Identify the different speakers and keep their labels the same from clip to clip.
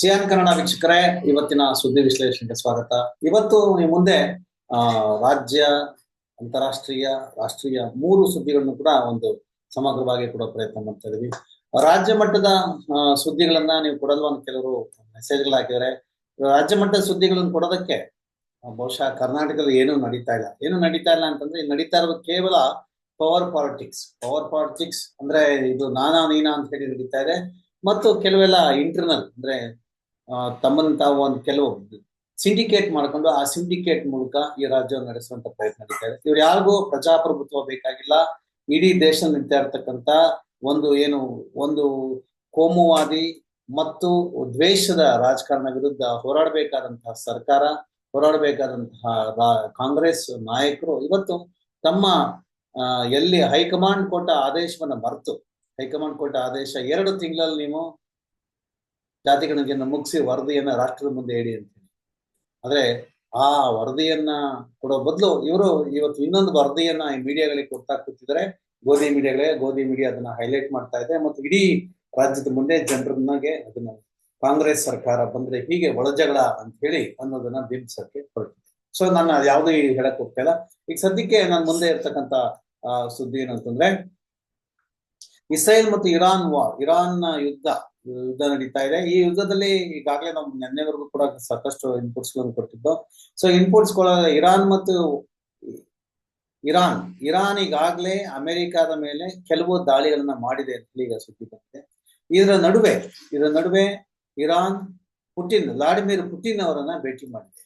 Speaker 1: Xi'an Kannada ವೀಕ್ಷಕರೇ, ಇವತ್ತಿನ ಸುದ್ದಿ ವಿಶ್ಲೇಷಣೆಗೆ ಸ್ವಾಗತ. ಇವತ್ತು ಮುಂದೆ ರಾಜ್ಯ, ಅಂತಾರಾಷ್ಟ್ರೀಯ, ರಾಷ್ಟ್ರೀಯ ಮೂರು ಸುದ್ದಿಗಳನ್ನು ಕೂಡ ಒಂದು ಸಮಗ್ರವಾಗಿ ಕೊಡೋ ಪ್ರಯತ್ನ ಮಾಡ್ತಾ ಇದೀವಿ. ರಾಜ್ಯ ಮಟ್ಟದ ಸುದ್ದಿಗಳನ್ನ ನೀವು ಕೊಡಲು ಒಂದು ಕೆಲವರು ಮೆಸೇಜ್ಗಳು ಹಾಕಿದ್ರೆ ರಾಜ್ಯ ಮಟ್ಟದ ಸುದ್ದಿಗಳನ್ನು ಕೊಡೋದಕ್ಕೆ, ಬಹುಶಃ ಕರ್ನಾಟಕದಲ್ಲಿ ಏನೂ ನಡೀತಾ ಇಲ್ಲ. ಏನು ನಡೀತಾ ಇಲ್ಲ ಅಂತಂದ್ರೆ, ನಡೀತಾ ಇರೋದು ಕೇವಲ ಪವರ್ ಪಾಲಿಟಿಕ್ಸ್ ಪವರ್ ಪಾಲಿಟಿಕ್ಸ್ ಅಂದ್ರೆ ಇದು ನಾನಾ ನೀನಾ ಅಂತ ಹೇಳಿ ನಡೀತಾ ಇದೆ. ಮತ್ತು ಕೆಲವೆಲ್ಲ ಇಂಟರ್ನಲ್ ಅಂದ್ರೆ ತಮ್ಮನ್ನ ತಾವು ಒಂದು ಕೆಲವು ಸಿಂಡಿಕೇಟ್ ಮಾಡ್ಕೊಂಡು ಆ ಸಿಂಡಿಕೇಟ್ ಮೂಲಕ ಈ ರಾಜ್ಯವನ್ನು ನಡೆಸುವಂತ ಪ್ರಯತ್ನ ನಡೀತಾ ಇದೆ. ಇವ್ರು ಯಾರಿಗೂ ಪ್ರಜಾಪ್ರಭುತ್ವ ಬೇಕಾಗಿಲ್ಲ. ಇಡೀ ದೇಶ ನಿಂತ ಇರ್ತಕ್ಕಂತ ಒಂದು ಏನು, ಒಂದು ಕೋಮುವಾದಿ ಮತ್ತು ದ್ವೇಷದ ರಾಜಕಾರಣ ವಿರುದ್ಧ ಹೋರಾಡಬೇಕಾದಂತಹ ಸರ್ಕಾರ, ಹೋರಾಡಬೇಕಾದಂತಹ ಕಾಂಗ್ರೆಸ್ ನಾಯಕರು ಇವತ್ತು ತಮ್ಮ ಎಲ್ಲಿ ಹೈಕಮಾಂಡ್ ಕೊಟ್ಟ ಆದೇಶವನ್ನ ಮರೆತು, ಹೈಕಮಾಂಡ್ ಕೊಟ್ಟ ಆದೇಶ ಎರಡು ತಿಂಗಳಲ್ಲಿ ನೀವು ಜಾತಿ ಮುಗಿಸಿ ವರದಿಯನ್ನ ರಾಷ್ಟ್ರದ ಮುಂದೆ ಹೇಳಿ ಅಂತ ಹೇಳಿ. ಆದ್ರೆ ಆ ವರದಿಯನ್ನ ಕೊಡೋ ಬದಲು ಇವರು ಇವತ್ತು ಇನ್ನೊಂದು ವರದಿಯನ್ನ ಈ ಮೀಡಿಯಾಗಳಿಗೆ ಕೊಡ್ತಾ ಕೂತಿದ್ರೆ ಗೋಧಿ ಮೀಡಿಯಾಗಳೇ, ಗೋಧಿ ಮೀಡಿಯಾ ಅದನ್ನ ಹೈಲೈಟ್ ಮಾಡ್ತಾ ಇದೆ ಮತ್ತು ಇಡೀ ರಾಜ್ಯದ ಮುಂದೆ ಜನರನ್ನಾಗೆ ಅದನ್ನ ಕಾಂಗ್ರೆಸ್ ಸರ್ಕಾರ ಬಂದ್ರೆ ಹೀಗೆ ಒಳಜಗಳ ಅಂತ ಹೇಳಿ ಅನ್ನೋದನ್ನ ಬಿಂಬಿಸಕ್ಕೆ ಹೊರಟಿದೆ. ಸೊ ನಾನು ಯಾವ್ದು ಹೇಳಕ್ ಹೋಗ್ತಾ ಇಲ್ಲ. ಈಗ ಸದ್ಯಕ್ಕೆ ನಾನು ಮುಂದೆ ಇರ್ತಕ್ಕಂತ ಸುದ್ದಿ ಏನಂತಂದ್ರೆ, ಇಸ್ರೇಲ್ ಮತ್ತು ಇರಾನ್ ವಾರ್ ಇರಾನ್ ಯುದ್ಧ ಯುದ್ಧ ನಡೀತಾ ಇದೆ. ಈ ಯುದ್ಧದಲ್ಲಿ ಈಗಾಗಲೇ ನಾವು ನಿನ್ನೆವರೆಗೂ ಕೂಡ ಸಾಕಷ್ಟು ಇನ್ಪುಟ್ಸ್ ಕೊಟ್ಟಿದ್ದು. ಸೊ ಇನ್ಪುಟ್ಸ್ ಇರಾನ್ ಮತ್ತು ಇರಾನ್ ಇರಾನ್ ಈಗಾಗಲೇ ಅಮೆರಿಕಾದ ಮೇಲೆ ಕೆಲವು ದಾಳಿಗಳನ್ನ ಮಾಡಿದೆ ಅಂತ ಈಗ ಸುದ್ದಿ ಬಂದಿದೆ ಇದರ ನಡುವೆ ಇದರ ನಡುವೆ ಇರಾನ್ ಪುಟಿನ್, ವ್ಲಾಡಿಮಿರ್ ಪುಟಿನ್ ಅವರನ್ನ ಭೇಟಿ ಮಾಡಿದೆ.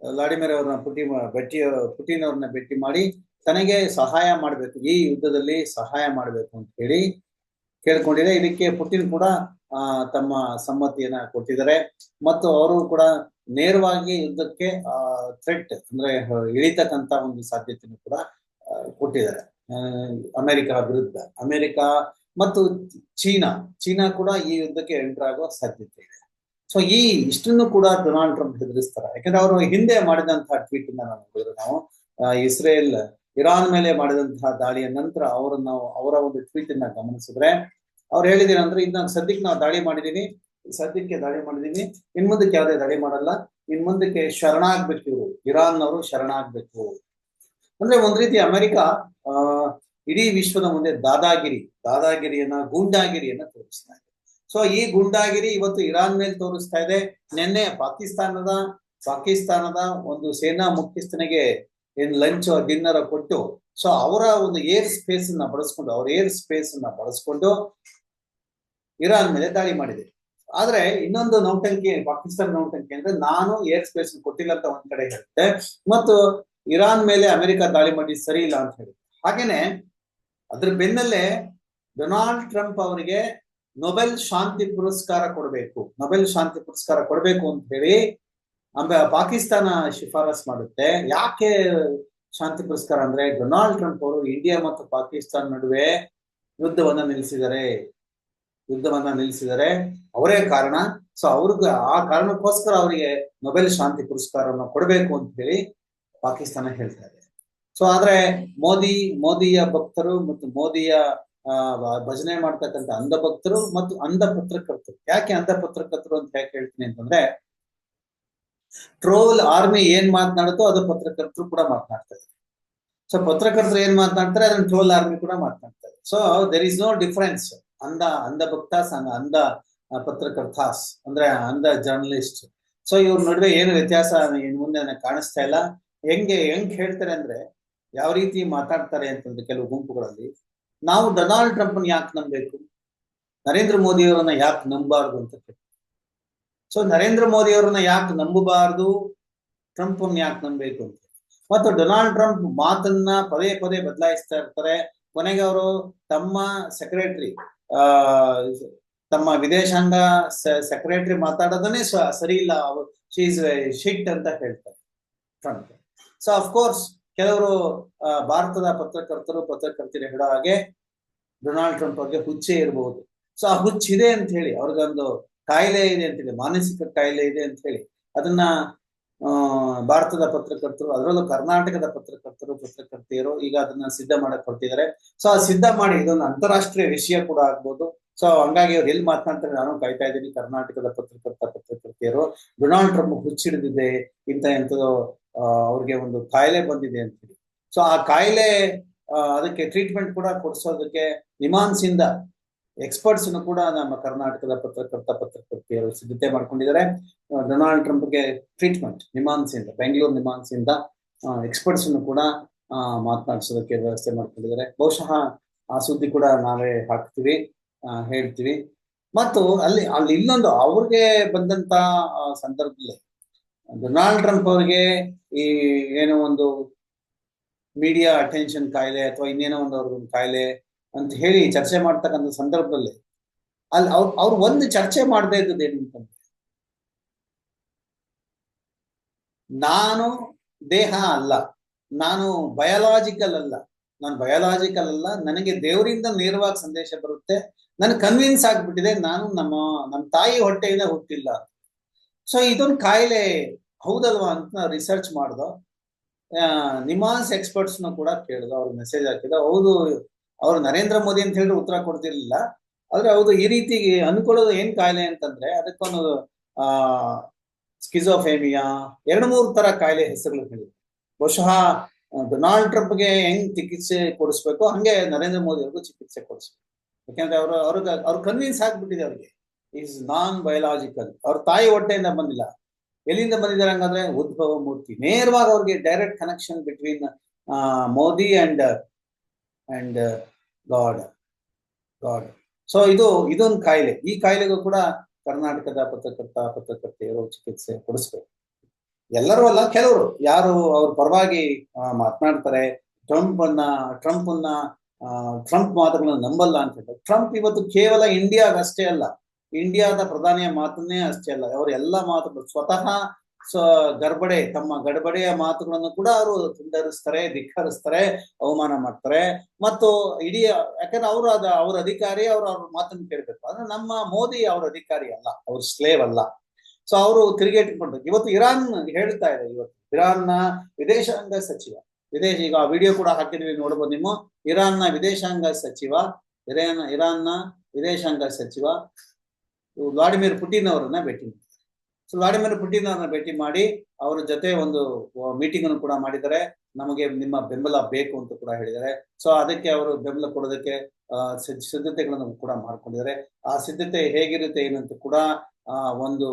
Speaker 1: ವ್ಲಾಡಿಮಿರ್ ಅವರನ್ನ ಪುಟಿ ಭೇಟಿ, ಪುಟಿನ್ ಅವರನ್ನ ಭೇಟಿ ಮಾಡಿ ತನಗೆ ಸಹಾಯ ಮಾಡಬೇಕು, ಈ ಯುದ್ಧದಲ್ಲಿ ಸಹಾಯ ಮಾಡಬೇಕು ಅಂತ ಹೇಳಿ ಕೇಳ್ಕೊಂಡಿದೆ. ಇದಕ್ಕೆ ಪುಟಿನ್ ಕೂಡ ತಮ್ಮ ಸಮ್ಮತಿಯನ್ನ ಕೊಟ್ಟಿದ್ದಾರೆ. ಮತ್ತು ಅವರು ಕೂಡ ನೇರವಾಗಿ ಯುದ್ಧಕ್ಕೆ ಥ್ರೆಟ್ ಅಂದ್ರೆ ಇಳಿತಕ್ಕಂತ ಒಂದು ಸಾಧ್ಯತೆಯನ್ನು ಕೂಡ ಕೊಟ್ಟಿದ್ದಾರೆ. ಆ, ಅಮೆರಿಕ ವಿರುದ್ಧ. ಅಮೆರಿಕ ಮತ್ತು ಚೀನಾ. ಚೀನಾ ಕೂಡ ಈ ಯುದ್ಧಕ್ಕೆ ಎಂಟರ್ ಆಗೋ ಸಾಧ್ಯತೆ ಇದೆ. ಸೊ ಈ ಇಷ್ಟನ್ನು ಕೂಡ ಡೊನಾಲ್ಡ್ ಟ್ರಂಪ್ ಹೆದರಿಸ್ತಾರೆ. ಯಾಕಂದ್ರೆ ಅವರು ಹಿಂದೆ ಮಾಡಿದಂತಹ ಟ್ವೀಟ್ ನಾವು ನೋಡಿದ್ರೆ ನಾವು ಇಸ್ರೇಲ್ ಇರಾನ್ ಮೇಲೆ ಮಾಡಿದಂತಹ ದಾಳಿಯ ನಂತರ ಅವರನ್ನು ಅವರ ಒಂದು ಟ್ವೀಟ್ ಅನ್ನ ಗಮನಿಸಿದ್ರೆ ಅವ್ರು ಹೇಳಿದೇನಂದ್ರೆ ಇದ್ ನಾನು ಸದ್ಯಕ್ಕೆ ನಾವು ದಾಳಿ ಮಾಡಿದೀನಿ. ಸದ್ಯಕ್ಕೆ ದಾಳಿ ಮಾಡಿದೀನಿ. ಇನ್ ಮುಂದಕ್ಕೆ ಯಾವುದೇ ದಾಳಿ ಮಾಡಲ್ಲ. ಇನ್ ಮುಂದಕ್ಕೆ ಶರಣಾಗ್ಬೇಕು ಇವರು. ಇರಾನ್ ಅವರು ಶರಣಾಗ್ಬೇಕು. ಅಂದ್ರೆ ಒಂದ್ ರೀತಿ ಅಮೆರಿಕ, ಆ, ಇಡೀ ವಿಶ್ವದ ಮುಂದೆ ದಾದಾಗಿರಿ, ದಾದಾಗಿರಿಯನ್ನ, ಗೂಂಡಾಗಿರಿಯನ್ನ ತೋರಿಸ್ತಾ ಇದೆ. ಸೊ ಈ ಗುಂಡಾಗಿರಿ ಇವತ್ತು ಇರಾನ್ ಮೇಲೆ ತೋರಿಸ್ತಾ ಇದೆ. ನಿನ್ನೆ ಪಾಕಿಸ್ತಾನದ ಪಾಕಿಸ್ತಾನದ ಒಂದು ಸೇನಾ ಮುಖ್ಯಸ್ಥನಿಗೆ ಏನ್ ಲಂಚ್, ಡಿನ್ನರ್ ಕೊಟ್ಟು, ಸೊ ಅವರ ಒಂದು ಏರ್ ಸ್ಪೇಸ್ ಅನ್ನ ಬಳಸ್ಕೊಂಡು, ಅವ್ರ ಏರ್ ಸ್ಪೇಸ್ ಅನ್ನ ಬಳಸ್ಕೊಂಡು ಇರಾನ್ ಮೇಲೆ ದಾಳಿ ಮಾಡಿದೆ. ಆದ್ರೆ ಇನ್ನೊಂದು ನೌಟಂಕಿ, ಪಾಕಿಸ್ತಾನ ನೌಟಂಕಿ ಅಂದ್ರೆ ನಾನು ಏರ್ ಸ್ಪೇಸ್ ಕೊಟ್ಟಿಲ್ಲ ಅಂತ ಒಂದ್ ಕಡೆ ಹೇಳುತ್ತೆ. ಮತ್ತು ಇರಾನ್ ಮೇಲೆ ಅಮೆರಿಕ ದಾಳಿ ಮಾಡಿ ಸರಿ ಇಲ್ಲ ಅಂತ ಹೇಳಿ ಹಾಗೇನೆ ಅದ್ರ ಬೆನ್ನಲ್ಲೇ ಡೊನಾಲ್ಡ್ ಟ್ರಂಪ್ ಅವರಿಗೆ ನೊಬೆಲ್ ಶಾಂತಿ ಪುರಸ್ಕಾರ ಕೊಡಬೇಕು. ನೊಬೆಲ್ ಶಾಂತಿ ಪುರಸ್ಕಾರ ಕೊಡಬೇಕು ಅಂತ ಹೇಳಿ ಪಾಕಿಸ್ತಾನ ಶಿಫಾರಸ್ ಮಾಡುತ್ತೆ. ಯಾಕೆ ಶಾಂತಿ ಪುರಸ್ಕಾರ ಅಂದ್ರೆ ಡೊನಾಲ್ಡ್ ಟ್ರಂಪ್ ಅವರು ಇಂಡಿಯಾ ಮತ್ತು ಪಾಕಿಸ್ತಾನ ನಡುವೆ ಯುದ್ಧವನ್ನು ನಿಲ್ಲಿಸಿದ್ದಾರೆ. ಯುದ್ಧವನ್ನ ನಿಲ್ಲಿಸಿದರೆ ಅವರೇ ಕಾರಣ. ಸೊ ಅವ್ರಿಗೆ ಆ ಕಾರಣಕ್ಕೋಸ್ಕರ ಅವರಿಗೆ ನೊಬೆಲ್ ಶಾಂತಿ ಪುರಸ್ಕಾರವನ್ನು ಕೊಡಬೇಕು ಅಂತ ಹೇಳಿ ಪಾಕಿಸ್ತಾನ ಹೇಳ್ತಾ ಇದೆ. ಸೊ ಆದ್ರೆ ಮೋದಿ, ಮೋದಿಯ ಭಕ್ತರು ಮತ್ತು ಮೋದಿಯ ಭಜನೆ ಮಾಡ್ತಕ್ಕಂಥ ಅಂಧ ಭಕ್ತರು ಮತ್ತು ಅಂಧ ಪತ್ರಕರ್ತರು ಯಾಕೆ ಅಂಧ ಪತ್ರಕರ್ತರು ಅಂತ ಯಾಕೆ ಹೇಳ್ತೀನಿ ಅಂತಂದ್ರೆ, ಟ್ರೋಲ್ ಆರ್ಮಿ ಏನ್ ಮಾತನಾಡುತ್ತೋ ಅದು ಪತ್ರಕರ್ತರು ಕೂಡ ಮಾತನಾಡ್ತಾರೆ. ಸೊ ಪತ್ರಕರ್ತರು ಏನ್ ಮಾತನಾಡ್ತಾರೆ? ಅದನ್ನ ಟ್ರೋಲ್ ಆರ್ಮಿ ಕೂಡ ಮಾತನಾಡ್ತಾರೆ. So there is no difference ಅಂಧ ಅಂದ ಭಕ್ತಾಸ್ ಅಂಧ ಅಂದ ಪತ್ರಕರ್ತಾಸ್ ಅಂದ್ರೆ ಅಂದ ಜರ್ನಲಿಸ್ಟ್ ಸೊ ಇವ್ರ ನಡುವೆ ಏನು ವ್ಯತ್ಯಾಸ ಇನ್ ಮುಂದೆ ನನಗೆ ಕಾಣಿಸ್ತಾ ಇಲ್ಲ. ಹೆಂಗೆ, ಹೆಂಗ್ ಹೇಳ್ತಾರೆ ಅಂದ್ರೆ ಯಾವ ರೀತಿ ಮಾತಾಡ್ತಾರೆ ಅಂತಂದ್ರೆ ಕೆಲವು ಗುಂಪುಗಳಲ್ಲಿ, ನಾವು ಡೊನಾಲ್ಡ್ ಟ್ರಂಪ್ ಯಾಕೆ ನಂಬಬೇಕು? ನರೇಂದ್ರ ಮೋದಿ ಅವರನ್ನ ಯಾಕೆ ನಂಬಬಾರ್ದು ಅಂತ ಕೇಳ್ತಾರೆ. ಸೊ ನರೇಂದ್ರ ಮೋದಿ ಅವರನ್ನ ಯಾಕೆ ನಂಬಬಾರ್ದು? ಟ್ರಂಪ್ ಯಾಕೆ ನಂಬಬೇಕು ಅಂತ ಮತ್ತು ಡೊನಾಲ್ಡ್ ಟ್ರಂಪ್ ಮಾತನ್ನ ಪದೇ ಪದೇ ಬದಲಾಯಿಸ್ತಾ ಇರ್ತಾರೆ. ಕೊನೆಗೆ ಅವರು ತಮ್ಮ ಸೆಕ್ರೆಟರಿ ಆ, ತಮ್ಮ ವಿದೇಶಾಂಗ ಸೆಕ್ರೆಟರಿ ಮಾತಾಡೋದನ್ನೇ ಸರಿ ಇಲ್ಲ ಶೀಸ್ ಶಿಟ್ ಅಂತ ಹೇಳ್ತಾರೆ. ಟ್ರಂಪ್ ಸೊ ಅಫ್ಕೋರ್ಸ್ ಕೆಲವರು ಭಾರತದ ಪತ್ರಕರ್ತರು ಪತ್ರಕರ್ತರು ಹೇಳೋ ಹಾಗೆ ಡೊನಾಲ್ಡ್ ಟ್ರಂಪ್ ಅವ್ರಿಗೆ ಹುಚ್ಚೆ ಇರಬಹುದು ಸೊ ಆ ಹುಚ್ಚಿದೆ ಅಂತ ಹೇಳಿ. ಅವ್ರಿಗೊಂದು ಕಾಯಿಲೆ ಇದೆ ಅಂತ ಹೇಳಿ. ಮಾನಸಿಕ ಕಾಯಿಲೆ ಇದೆ ಅಂತ ಹೇಳಿ. ಅದನ್ನ ಭಾರತದ ಪತ್ರಕರ್ತರು, ಅದರಲ್ಲೂ ಕರ್ನಾಟಕದ ಪತ್ರಕರ್ತರು, ಪತ್ರಕರ್ತೆಯರು ಈಗ ಅದನ್ನ ಸಿದ್ಧ ಮಾಡಕ್ ಹೊರಟಿದ್ದಾರೆ. ಸೊ ಆ ಸಿದ್ಧ ಮಾಡಿ ಇದೊಂದು ಅಂತಾರಾಷ್ಟ್ರೀಯ ವಿಷಯ ಕೂಡ ಆಗ್ಬೋದು. ಸೊ ಹಂಗಾಗಿ ಅವ್ರು ಎಲ್ಲಿ ಮಾತನಾಡ್ತಾರೆ ನಾನು ಕಾಯ್ತಾ ಇದ್ದೀನಿ. ಕರ್ನಾಟಕದ ಪತ್ರಕರ್ತ, ಪತ್ರಕರ್ತೆಯರು, ಡೊನಾಲ್ಡ್ ಟ್ರಂಪ್ ಹುಚ್ಚಿಡಿದಿದೆ ಇಂಥ ಎಂಥದೋ ಅವ್ರಿಗೆ ಒಂದು ಕಾಯಿಲೆ ಬಂದಿದೆ ಅಂತ ಹೇಳಿ. ಸೊ ಆ ಕಾಯಿಲೆ ಅದಕ್ಕೆ ಟ್ರೀಟ್ಮೆಂಟ್ ಕೂಡ ಕೊಡಿಸೋದಕ್ಕೆ ನಿಮಾನ್ಸಿಂದ ಎಕ್ಸ್ಪರ್ಟ್ಸ್ ಕೂಡ ನಮ್ಮ ಕರ್ನಾಟಕದ ಪತ್ರಕರ್ತ ಪತ್ರಕರ್ತೆಯರು ಸಿದ್ಧತೆ ಮಾಡ್ಕೊಂಡಿದ್ದಾರೆ. ಡೊನಾಲ್ಡ್ ಟ್ರಂಪ್ಗೆ ಟ್ರೀಟ್ಮೆಂಟ್ ನಿಮಾನ್ಸಿಂದ ಬೆಂಗಳೂರು ನಿಮಾನ್ಸಿಂದ ಎಕ್ಸ್ಪರ್ಟ್ಸ್ ಕೂಡ ಮಾತನಾಡಿಸೋದಕ್ಕೆ ವ್ಯವಸ್ಥೆ ಮಾಡ್ಕೊಂಡಿದ್ದಾರೆ. ಬಹುಶಃ ಆ ಸುದ್ದಿ ಕೂಡ ನಾವೇ ಹಾಕ್ತಿವಿ ಹೇಳ್ತೀವಿ. ಮತ್ತು ಅಲ್ಲಿ ಅಲ್ಲಿ ಇನ್ನೊಂದು ಅವ್ರಿಗೆ ಬಂದಂತ ಸಂದರ್ಭದಲ್ಲಿ ಡೊನಾಲ್ಡ್ ಟ್ರಂಪ್ ಅವ್ರಿಗೆ ಈ ಏನೋ ಒಂದು ಮೀಡಿಯಾ ಅಟೆನ್ಷನ್ ಕಾಯಿಲೆ ಅಥವಾ ಇನ್ನೇನೋ ಒಂದು ಅವ್ರಿಗೊಂದು ಕಾಯಿಲೆ ಅಂತ ಹೇಳಿ ಚರ್ಚೆ ಮಾಡ್ತಕ್ಕಂಥ ಸಂದರ್ಭದಲ್ಲಿ ಅಲ್ಲಿ ಅವ್ರು ಅವ್ರು ಒಂದು ಚರ್ಚೆ ಮಾಡದೇ ಇದ್ದದ್ದು ಏನಂತಂದ್ರೆ ನಾನು ದೇಹ ಅಲ್ಲ, ನಾನು ಬಯಾಲಜಿಕಲ್ ಅಲ್ಲ, ನಾನು ಬಯಾಲಜಿಕಲ್ ಅಲ್ಲ, ನನಗೆ ದೇವರಿಂದ ನೇರವಾಗಿ ಸಂದೇಶ ಬರುತ್ತೆ, ನನ್ ಕನ್ವಿನ್ಸ್ ಆಗ್ಬಿಟ್ಟಿದೆ, ನಾನು ನಮ್ಮ ನಮ್ಮ ತಾಯಿ ಹೊಟ್ಟೆಯಿಂದ ಹುಟ್ಟಿಲ್ಲ. ಸೊ ಇದೊಂದು ಕಾಯಿಲೆ ಹೌದಲ್ವಾ ಅಂತ ರಿಸರ್ಚ್ ಮಾಡ್ದೋ ನಿಮಾನ್ಸ್ನ ಕೂಡ ಕೇಳ್ದು, ಅವ್ರ ಮೆಸೇಜ್ ಹಾಕಿದ, ಹೌದು ಅವ್ರು ನರೇಂದ್ರ ಮೋದಿ ಅಂತ ಹೇಳಿ ಉತ್ತರ ಕೊಡ್ತಿರ್ಲಿಲ್ಲ. ಆದ್ರೆ ಹೌದು, ಈ ರೀತಿ ಅನ್ಕೊಳ್ಳೋದು ಏನ್ ಕಾಯಿಲೆ ಅಂತಂದ್ರೆ ಅದಕ್ಕೊಂದು, ಆ ಸ್ಕಿಜೋಫೇಮಿಯಾ ಎರಡು ಮೂರು ತರ ಕಾಯಿಲೆ ಹೆಸರುಗಳು ಹೇಳಿದ್ರು. ಬಹುಶಃ ಡೊನಾಲ್ಡ್ ಟ್ರಂಪ್ಗೆ ಹೆಂಗ್ ಚಿಕಿತ್ಸೆ ಕೊಡಿಸ್ಬೇಕು, ಹಂಗೆ ನರೇಂದ್ರ ಮೋದಿ ಅವ್ರಿಗೂ ಚಿಕಿತ್ಸೆ ಕೊಡಿಸ್ಬೇಕು. ಯಾಕಂದ್ರೆ ಅವರು, ಅವ್ರಿಗೆ, ಅವ್ರು ಕನ್ವಿನ್ಸ್ ಆಗ್ಬಿಟ್ಟಿದೆ ಅವ್ರಿಗೆ. ಇಸ್ ನಾನ್ ಬಯಲಾಜಿಕಲ್ ಅವ್ರ ತಾಯಿ ಹೊಟ್ಟೆಯಿಂದ ಬಂದಿಲ್ಲ. ಎಲ್ಲಿಂದ ಬಂದಿದ್ದಾರೆ ಹಂಗಂದ್ರೆ ಉದ್ಭವ ಮೂರ್ತಿ. ನೇರವಾಗಿ ಅವ್ರಿಗೆ direct connection between Modi and and God God so ಇದು, ಇದೊಂದು ಕಾಯಿಲೆ. ಈ ಕಾಯಿಲೆಗೂ ಕೂಡ ಕರ್ನಾಟಕದ ಪತ್ರಕರ್ತ, ಪತ್ರಕರ್ತೆಯರು ಚಿಕಿತ್ಸೆ ಕೊಡಿಸ್ಬೇಕು. ಎಲ್ಲರೂ ಅಲ್ಲ, ಕೆಲವರು. ಯಾರು ಅವ್ರ ಪರವಾಗಿ ಮಾತನಾಡ್ತಾರೆ ಟ್ರಂಪ್ ಅನ್ನ ಟ್ರಂಪ್ ಅನ್ನ ಟ್ರಂಪ್ ಮಾತುಗಳನ್ನ ನಂಬಲ್ಲ ಅಂತ ಹೇಳ್ತಾರೆ ಟ್ರಂಪ್ ಇವತ್ತು ಕೇವಲ ಇಂಡಿಯಾಗಷ್ಟೇ ಅಲ್ಲ. ಇಂಡಿಯಾದ ಪ್ರಧಾನಿಯ ಮಾತನ್ನೇ ಅಷ್ಟೇ ಅಲ್ಲ. ಅವ್ರ ಎಲ್ಲ ಮಾತುಗಳು ಸ್ವತಃ ಸ ಗರ್ಬಡೆ ತಮ್ಮ ಗಡಬಡೆಯ ಮಾತುಗಳನ್ನು ಕೂಡ ಅವರು ತುಂಡರಿಸ್ತಾರೆ, ಧಿಕ್ಕರಿಸ್ತಾರೆ, ಅವಮಾನ ಮಾಡ್ತಾರೆ. ಮತ್ತು ಇಡೀ, ಯಾಕಂದ್ರೆ ಅವರು ಅದ ಅವ್ರ ಅಧಿಕಾರಿ, ಅವ್ರು ಅವ್ರ ಮಾತನ್ನು ಕೇಳಬೇಕು. ಅಂದ್ರೆ ನಮ್ಮ ಮೋದಿ ಅವ್ರ ಅಧಿಕಾರಿ ಅಲ್ಲ, ಅವ್ರ ಸ್ಲೇವ್ ಅಲ್ಲ. ಸೊ ಅವರು ತಿರುಗೇಟ್ಕೊಂಡು ಇವತ್ತು ಇರಾನ್ ಹೇಳ್ತಾ ಇದೆ ಇವತ್ತು. ಇರಾನ್ನ ವಿದೇಶಾಂಗ ಸಚಿವ. ವಿದೇಶ, ಈಗ ವಿಡಿಯೋ ಕೂಡ ಹಾಕಿದ್ವಿ, ನೋಡ್ಬೋದು ನೀವು. ಇರಾನ್ನ ವಿದೇಶಾಂಗ ಸಚಿವ ಇರಾನ್ ಇರಾನ್ನ ವಿದೇಶಾಂಗ ಸಚಿವ. ವ್ಲಾಡಿಮಿರ್ ಪುಟಿನ್ ಅವರನ್ನ ಭೇಟಿ ಸೊ ವ್ಲಾಡಿಮಿರ್ ಪುಟಿನ್ ಅವರನ್ನ ಭೇಟಿ ಮಾಡಿ ಅವರ ಜೊತೆ ಒಂದು ಮೀಟಿಂಗ್ ಅನ್ನು ಕೂಡ ಮಾಡಿದ್ದಾರೆ. ನಮಗೆ ನಿಮ್ಮ ಬೆಂಬಲ ಬೇಕು ಅಂತ ಕೂಡ ಹೇಳಿದ್ದಾರೆ. ಸೊ ಅದಕ್ಕೆ ಅವರು ಬೆಂಬಲ ಕೊಡೋದಕ್ಕೆ ಸಿದ್ಧತೆಗಳನ್ನು ಕೂಡ ಮಾಡ್ಕೊಂಡಿದ್ದಾರೆ. ಆ ಸಿದ್ಧತೆ ಹೇಗಿರುತ್ತೆ, ಏನಂತ ಕೂಡ ಒಂದು